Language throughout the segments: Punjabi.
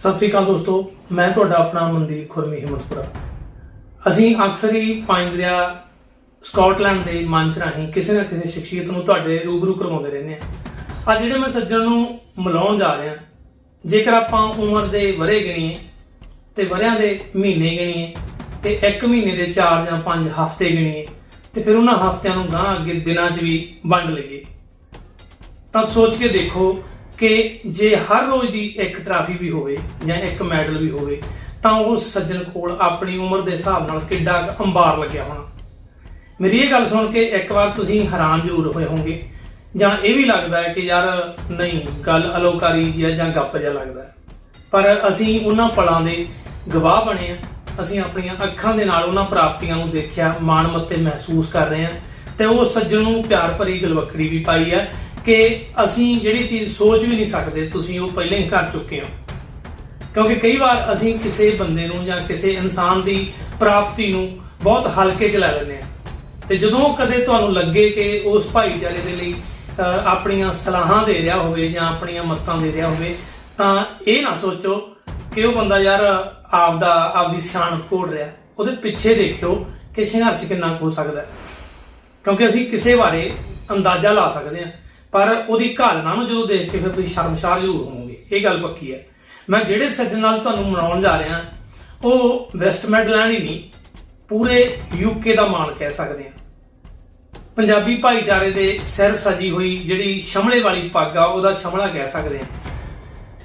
ਸਤਿ ਸ੍ਰੀ ਅਕਾਲ ਦੋਸਤੋ, ਮੈਂ ਤੁਹਾਡਾ ਆਪਣਾ ਮਨਦੀਪ ਖੁਰਮੀ ਹਿੰਮਤਪੁਰਾ ਅਸੀਂ ਅਕਸਰ ਹੀ ਪੰਜ ਦਰਿਆ ਸਕਾਟਲੈਂਡ ਦੇ ਮੰਚ ਰਾਹੀਂ ਕਿਸੇ ਨਾ ਕਿਸੇ ਸ਼ਖਸੀਅਤ ਨੂੰ ਤੁਹਾਡੇ ਰੂਬਰੂ ਕਰਵਾਉਂਦੇ ਰਹਿੰਦੇ ਆ ਅੱਜ ਜਿਹੜੇ ਮੈਂ ਸੱਜਣ ਨੂੰ ਮਿਲਾਉਣ ਜਾ ਰਿਹਾ, ਜੇਕਰ ਆਪਾਂ ਉਮਰ ਦੇ ਵਰੇ ਗਿਣੀਏ ਤੇ ਵਰਿਆਂ ਦੇ ਮਹੀਨੇ ਗਿਣੀਏ, ਤੇ ਇੱਕ ਮਹੀਨੇ ਦੇ 4 ਜਾਂ 5 ਹਫ਼ਤੇ ਗਿਣੀਏ, ਤੇ ਫਿਰ ਉਹਨਾਂ ਹਫ਼ਤਿਆਂ ਨੂੰ ਗਾਂ ਅੱਗੇ ਦਿਨਾਂ 'ਚ ਵੀ ਵੰਡ ਲਈਏ, ਤਾਂ ਸੋਚ ਕੇ ਦੇਖੋ ਕਿ ਜੇ ਹਰ ਰੋਜ਼ ਦੀ ਇੱਕ ਟਰਾਫੀ ਵੀ ਹੋਵੇ ਜਾਂ ਇੱਕ ਮੈਡਲ ਵੀ ਹੋਵੇ, ਤਾਂ ਉਹ ਸੱਜਣ ਕੋਲ ਆਪਣੀ ਉਮਰ ਦੇ ਹਿਸਾਬ ਨਾਲ ਕਿੱਡਾ ਅੰਬਾਰ ਲੱਗਿਆ ਹੋਣਾ। ਮੇਰੀ ਇਹ ਗੱਲ ਸੁਣ ਕੇ ਇੱਕ ਵਾਰ ਤੁਸੀਂ ਹੈਰਾਨ ਜ਼ਰੂਰ ਹੋਏ ਹੋਵੋਗੇ, ਜਾਂ ਇਹ ਵੀ ਲੱਗਦਾ ਹੈ ਕਿ ਯਾਰ ਨਹੀਂ, ਗੱਲ ਅਲੋਕਾਰੀ ਜਿਹੀ ਜਾਂ ਗੱਪ ਜਿਹਾ ਲੱਗਦਾ ਪਰ ਅਸੀਂ ਉਹਨਾਂ ਪਲਾਂ ਦੇ ਗਵਾਹ ਬਣੇ ਆ ਅਸੀਂ ਆਪਣੀਆਂ ਅੱਖਾਂ ਦੇ ਨਾਲ ਉਹਨਾਂ ਪ੍ਰਾਪਤੀਆਂ ਨੂੰ ਦੇਖਿਆ, ਮਾਣ ਮੱਤੇ ਮਹਿਸੂਸ ਕਰ ਰਹੇ ਹਾਂ, ਤੇ ਉਹ ਸੱਜਣ ਨੂੰ ਪਿਆਰ ਭਰੀ ਗਲਵੱਕੜੀ ਵੀ ਪਾਈ ਹੈ ਕਿ ਅਸੀਂ ਜਿਹੜੀ ਚੀਜ਼ ਸੋਚ ਵੀ ਨਹੀਂ ਸਕਦੇ, ਤੁਸੀਂ ਉਹ ਪਹਿਲਾਂ ਹੀ ਕਰ ਚੁੱਕੇ ਹੋ। ਕਿਉਂਕਿ ਕਈ ਵਾਰ ਅਸੀਂ ਕਿਸੇ ਬੰਦੇ ਨੂੰ ਜਾਂ ਕਿਸੇ ਇਨਸਾਨ ਦੀ ਪ੍ਰਾਪਤੀ ਨੂੰ ਬਹੁਤ ਹਲਕੇ 'ਚ ਲੈ ਲੈਂਦੇ ਹਾਂ। ਤੇ ਜਦੋਂ ਕਦੇ ਤੁਹਾਨੂੰ ਲੱਗੇ ਕਿ ਉਸ ਭਾਈਚਾਰੇ ਦੇ ਲਈ ਆਪਣੀਆਂ ਸਲਾਹਾਂ ਦੇ ਰਿਹਾ ਹੋਵੇ ਜਾਂ ਆਪਣੀਆਂ ਮੱਤਾਂ ਦੇ ਰਿਹਾ ਹੋਵੇ, ਤਾਂ ਇਹ ਨਾ ਸੋਚੋ ਕਿ ਉਹ ਬੰਦਾ ਯਾਰ ਆਪਦਾ, ਆਪਦੀ ਸ਼ਾਨ ਕੋੜ ਰਿਹਾ। ਉਹਦੇ ਪਿੱਛੇ ਦੇਖਿਓ ਕਿ ਸੰਘਰਸ਼ ਕਿੰਨਾ ਕੁ ਹੋ ਸਕਦਾ ਕਿਉਂਕਿ ਅਸੀਂ ਕਿਸੇ ਬਾਰੇ ਅੰਦਾਜ਼ਾ ਲਾ ਸਕਦੇ ਹਾਂ। ਪਰ ਉਹਦੀ ਘਾਲਣਾ ਨੂੰ ਜਦੋਂ ਦੇਖ ਕੇ ਫਿਰ ਤੁਸੀਂ ਸ਼ਰਮਸ਼ਾਰ ਜ਼ਰੂਰ ਹੋਵੋਗੇ। ਇਹ ਗੱਲ ਪੱਕੀ ਹੈ। ਮੈਂ ਜਿਹੜੇ ਸੱਜਣ ਨਾਲ ਤੁਹਾਨੂੰ ਮਨਾਉਣ ਜਾ ਰਿਹਾ, ਉਹ ਵੈਸਟ ਮਿਡਲੈਂਡ ਹੀ ਨਹੀਂ, ਪੂਰੇ ਯੂਕੇ ਦਾ ਮਾਣ ਕਹਿ ਸਕਦੇ ਹਾਂ। ਪੰਜਾਬੀ ਭਾਈਚਾਰੇ ਦੇ ਸਿਰ ਸਜੀ ਹੋਈ ਜਿਹੜੀ ਸ਼ਮਲੇ ਵਾਲੀ ਪੱਗ ਆ, ਉਹਦਾ ਸ਼ਮਲਾ ਕਹਿ ਸਕਦੇ ਹਾਂ।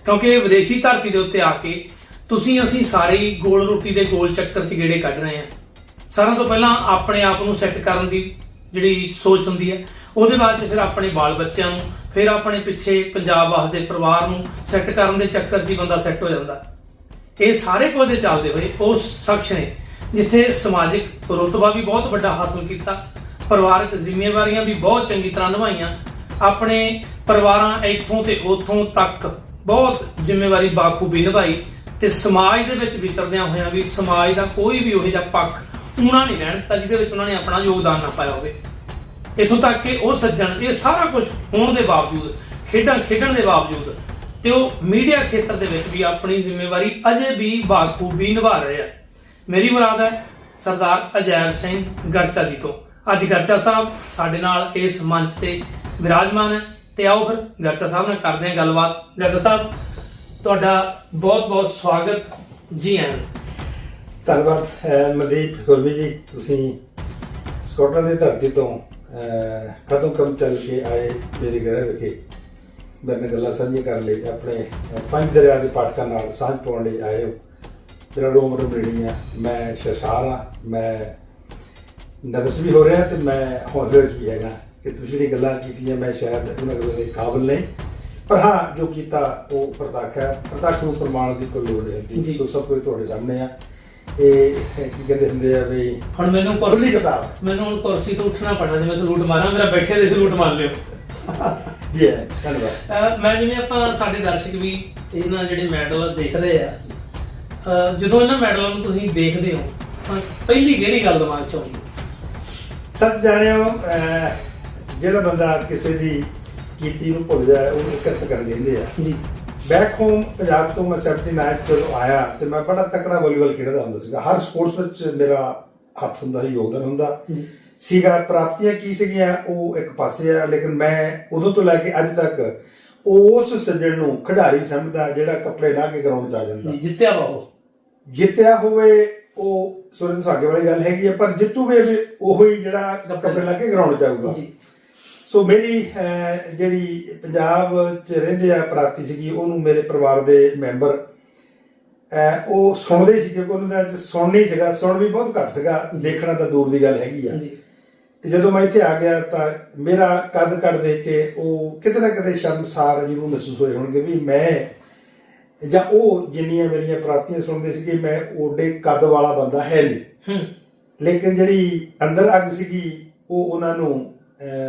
ਕਿਉਂਕਿ ਵਿਦੇਸ਼ੀ ਧਰਤੀ ਦੇ ਉੱਤੇ ਆ ਕੇ ਤੁਸੀਂ ਅਸੀਂ ਸਾਰੇ ਗੋਲ ਰੋਟੀ ਦੇ ਗੋਲ ਚੱਕਰ 'ਚ ਗੇੜੇ ਕੱਢ ਰਹੇ ਹਾਂ। ਸਾਰਿਆਂ ਤੋਂ ਪਹਿਲਾਂ ਆਪਣੇ ਆਪ ਨੂੰ ਸੈੱਟ ਕਰਨ ਦੀ ਜਿਹੜੀ ਸੋਚ ਹੁੰਦੀ ਹੈ ਉਹਦੇ ਬਾਅਦ 'ਚ ਫਿਰ ਆਪਣੇ ਬਾਲ ਬੱਚਿਆਂ ਨੂੰ, ਫਿਰ ਆਪਣੇ ਪਿੱਛੇ ਪੰਜਾਬ ਵਾਸਤੇ ਪਰਿਵਾਰ ਨੂੰ ਸੈੱਟ ਕਰਨ ਦੇ ਚੱਕਰ 'ਚ ਬੰਦਾ ਸੈੱਟ ਹੋ ਜਾਂਦਾ। ਇਹ ਸਾਰੇ ਕੁਝ ਦੇ ਚੱਲਦੇ ਹੋਏ ਉਸ ਸ਼ਖਸ ਨੇ ਜਿੱਥੇ ਸਮਾਜਿਕ ਰੁਤਬਾ ਵੀ ਬਹੁਤ ਵੱਡਾ ਹਾਸਲ ਕੀਤਾ, ਪਰਿਵਾਰਕ ਜ਼ਿੰਮੇਵਾਰੀਆਂ ਵੀ ਬਹੁਤ ਚੰਗੀ ਤਰ੍ਹਾਂ ਨਿਭਾਈਆਂ, ਆਪਣੇ ਪਰਿਵਾਰਾਂ ਇੱਥੋਂ ਤੇ ਉੱਥੋਂ ਤੱਕ ਬਹੁਤ ਜ਼ਿੰਮੇਵਾਰੀ ਬਾਖੂਬੀ ਨਿਭਾਈ ਤੇ ਸਮਾਜ ਦੇ ਵਿੱਚ ਵਿਚਰਦਿਆਂ ਹੋਇਆਂ ਵੀ ਸਮਾਜ ਦਾ ਕੋਈ ਵੀ ਉਹੋ ਜਿਹਾ ਪੱਖ ਊਣਾ ਨਹੀਂ ਰਹਿਣ ਦਿੱਤਾ, ਜਿਹਦੇ ਵਿੱਚ ਉਹਨਾਂ ਨੇ ਆਪਣਾ ਯੋਗਦਾਨ ਨਾ ਪਾਇਆ ਹੋਵੇ। ਇਥੋਂ ਤੱਕ ਕਿ ਉਹ ਸੱਜਣ, ਇਹ ਸਾਰਾ ਕੁਝ ਹੋਣ ਦੇ ਬਾਵਜੂਦ, ਖੇਡਾਂ ਖੇਡਣ ਦੇ ਬਾਵਜੂਦ, ਤੇ ਉਹ ਮੀਡੀਆ ਖੇਤਰ ਦੇ ਵਿੱਚ ਵੀ ਆਪਣੀ ਜ਼ਿੰਮੇਵਾਰੀ ਅਜੇ ਵੀ ਬਾਖੂਬੀ ਨਿਭਾ ਰਹੇ ਆ। ਮੇਰੀ ਮੁਰਾਦ ਹੈ ਸਰਦਾਰ ਅਜੈਬ ਸਿੰਘ ਗਰਚਾ ਜੀ ਤੋਂ। ਅੱਜ ਗਰਚਾ ਸਾਹਿਬ ਸਾਡੇ ਨਾਲ ਇਸ ਮੰਚ ਤੇ ਵਿਰਾਜਮਾਨ ਹੈ। ਤੇ ਆਓ ਫਿਰ ਗਰਚਾ ਸਾਹਿਬ ਨਾਲ ਕਰਦੇ ਹਾਂ ਗੱਲਬਾਤ। ਗਰਚਾ ਸਾਹਿਬ, ਤੁਹਾਡਾ ਬਹੁਤ ਬਹੁਤ ਸਵਾਗਤ ਜੀ ਆਇਆਂ ਨੂੰ। ਧੰਨਵਾਦ ਮਨਦੀਪ ਗੁਰਮੀ ਜੀ, ਤੁਸੀਂ ਸਕਾਟਲੈਂਡ ਦੀ ਧਰਤੀ ਤੋਂ ਕਦੋਂ ਕਮ ਚੱਲ ਕੇ ਆਏ ਮੇਰੇ ਘਰ ਵਿਖੇ ਨਾਲ ਗੱਲਾਂ ਸਾਂਝੀਆਂ ਕਰਨ ਲਈ ਆਪਣੇ ਪੰਜ ਦਰਿਆ ਦੇ ਪਾਠਕਾਂ ਨਾਲ ਸਾਂਝ ਪਾਉਣ ਲਈ ਆਏ ਹੋ। ਮੇਰਾ ਉਮਰ ਬੇੜੀ ਆ ਮੈਂ ਸ਼ਸ਼ਾਰ ਆ ਮੈਂ ਨਰਵਸ ਵੀ ਹੋ ਰਿਹਾ ਤੇ ਮੈਂ ਹੌਸਲੇ ਵਿੱਚ ਵੀ ਹੈਗਾ ਕਿ ਤੁਸੀਂ ਜਿਹੜੀ ਗੱਲਾਂ ਕੀਤੀਆਂ ਮੈਂ ਸ਼ਾਇਦ ਉਹਨਾਂ ਗੱਲਾਂ ਦੇ ਕਾਬਿਲ ਨਹੀਂ। ਪਰ ਹਾਂ ਜੋ ਕੀਤਾ ਉਹ ਪ੍ਰਤੱਖ ਹੈ। ਪ੍ਰਤੱਖ ਨੂੰ ਪ੍ਰਮਾਣ ਦੀ ਕੋਈ ਲੋੜ ਨਹੀਂ ਸੋ ਸਭ ਕੁਝ ਤੁਹਾਡੇ ਸਾਹਮਣੇ ਆ। ਇਹ ਕੀ ਕਹਿੰਦੇ ਹੁੰਦੇ ਆ ਵੀ ਹੁਣ ਮੈਨੂੰ ਖੁੱਲੀ ਕੁਰਸੀ ਕਿਤਾਬ। ਮੈਨੂੰ ਹੁਣ ਕੁਰਸੀ ਤੋਂ ਉੱਠਣਾ ਪੈਣਾ ਜੇ ਮੈਂ ਸਲੂਟ ਮਾਰਾਂ ਮੇਰਾ ਬੈਠੇ ਦੇ ਸਲੂਟ ਮਾਰ ਲਿਓ। ਜੀ ਹੈ, ਧੰਨਵਾਦ। ਅਹ ਮੈਂ ਜਿਵੇਂ ਆਪਾਂ ਸਾਡੇ ਦਰਸ਼ਕ ਵੀ ਇਹਨਾਂ ਜਿਹੜੇ ਮੈਡਲ ਦੇਖ ਰਹੇ ਆ ਅਹ ਜਦੋਂ ਇਹਨਾਂ ਮੈਡਲਾਂ ਨੂੰ ਤੁਸੀਂ ਦੇਖਦੇ ਹੋ ਤਾਂ ਪਹਿਲੀ ਕਿਹੜੀ ਗੱਲ ਦਿਮਾਗ 'ਚ ਆਉਂਦੀ? ਸਭ ਜਾਣਿਓ ਅਹ, ਜਿਹੜਾ ਬੰਦਾ ਕਿਸੇ ਦੀ ਕੀਤੀ ਨੂੰ ਭੁੱਲ ਜਾਏ ਉਹ ਇਕੱਠ ਕਰ ਲੈਂਦੇ ਆ। ਜੀ। ਬੈਕ ਹੋਮ ਪੰਜਾਬ ਤੋਂ ਮੈਂ 79 ਚ ਜਦੋਂ ਆਇਆ ਤੇ ਮੈਂ ਬੜਾ ਤਕੜਾ ਵਾਲੀਬਾਲ ਖੇਡਦਾ ਹੁੰਦਾ ਸੀਗਾ ਹਰ ਸਪੋਰਟਸ ਵਿੱਚ ਮੇਰਾ ਹੱਥ ਹੁੰਦਾ ਸੀ ਯੋਗਦਾਨ ਹੁੰਦਾ। ਸੀਗਾ ਪ੍ਰਾਪਤੀਆਂ ਕੀ ਸੀਗੀਆਂ ਉਹ ਇੱਕ ਪਾਸੇ ਆ ਲੇਕਿਨ ਮੈਂ ਉਦੋਂ ਤੋਂ ਲੈ ਕੇ ਅੱਜ ਤੱਕ ਉਸ ਸੱਜਣ ਨੂੰ ਖਿਡਾਰੀ ਸਮਝਦਾ ਜਿਹੜਾ ਕੱਪੜੇ ਲਾ ਕੇ ਗਰਾਊਂਡ 'ਚ ਆ ਜਾਂਦਾ ਜਿੱਤਿਆ ਵਾ ਉਹ। ਜਿੱਤਿਆ ਹੋਵੇ ਉਹ ਸੁਰਿੰਦਰ ਸਾਗੇ ਵਾਲੀ ਗੱਲ ਹੈਗੀ ਹੈ ਪਰ ਜਿੱਤੂਗੇ ਵੀ ਉਹੀ ਜਿਹੜਾ ਕੱਪੜੇ ਲਾ ਕੇ ਗਰਾਊਂਡ 'ਚ ਆਊਗਾ ਜੀ। ਸੋ ਮੇਰੀ ਜਿਹੜੀ ਪੰਜਾਬ ਚ ਰਹਿੰਦੇ ਆ ਪ੍ਰਾਪਤੀ ਸੀਗੀ ਉਹਨੂੰ ਮੇਰੇ ਪਰਿਵਾਰ ਦੇ ਮੈਂਬਰ ਉਹ ਸੁਣਦੇ ਸੀ ਕਿਉਂਕਿ ਉਹਨਾਂ ਦਾ ਸੁਣ ਨਹੀਂ ਸੀਗਾ ਸੁਣ ਵੀ ਬਹੁਤ ਘੱਟ ਸੀਗਾ ਦੇਖਣਾ ਤਾਂ ਦੂਰ ਦੀ ਗੱਲ ਹੈਗੀ ਆ। ਤੇ ਜਦੋਂ ਮੈਂ ਇੱਥੇ ਆ ਗਿਆ ਤਾਂ ਮੇਰਾ ਕੱਦ ਕੱਦ ਦੇਖ ਕੇ ਉਹ ਕਿਤੇ ਨਾ ਕਿਤੇ ਸ਼ਰਮਸਾਰ ਜਿਹਨੂੰ ਮਹਿਸੂਸ ਹੋਏ ਹੋਣਗੇ ਵੀ ਮੈਂ ਜਾਂ ਉਹ ਜਿੰਨੀਆਂ ਮੇਰੀਆਂ ਪ੍ਰਾਪਤੀਆਂ ਸੁਣਦੇ ਸੀਗੇ ਮੈਂ ਓਡੇ ਕੱਦ ਵਾਲਾ ਬੰਦਾ ਹੈ ਨਹੀਂ। ਲੇਕਿਨ ਜਿਹੜੀ ਅੰਦਰ ਅੱਗ ਸੀਗੀ ਉਹ ਉਹਨਾਂ ਨੂੰ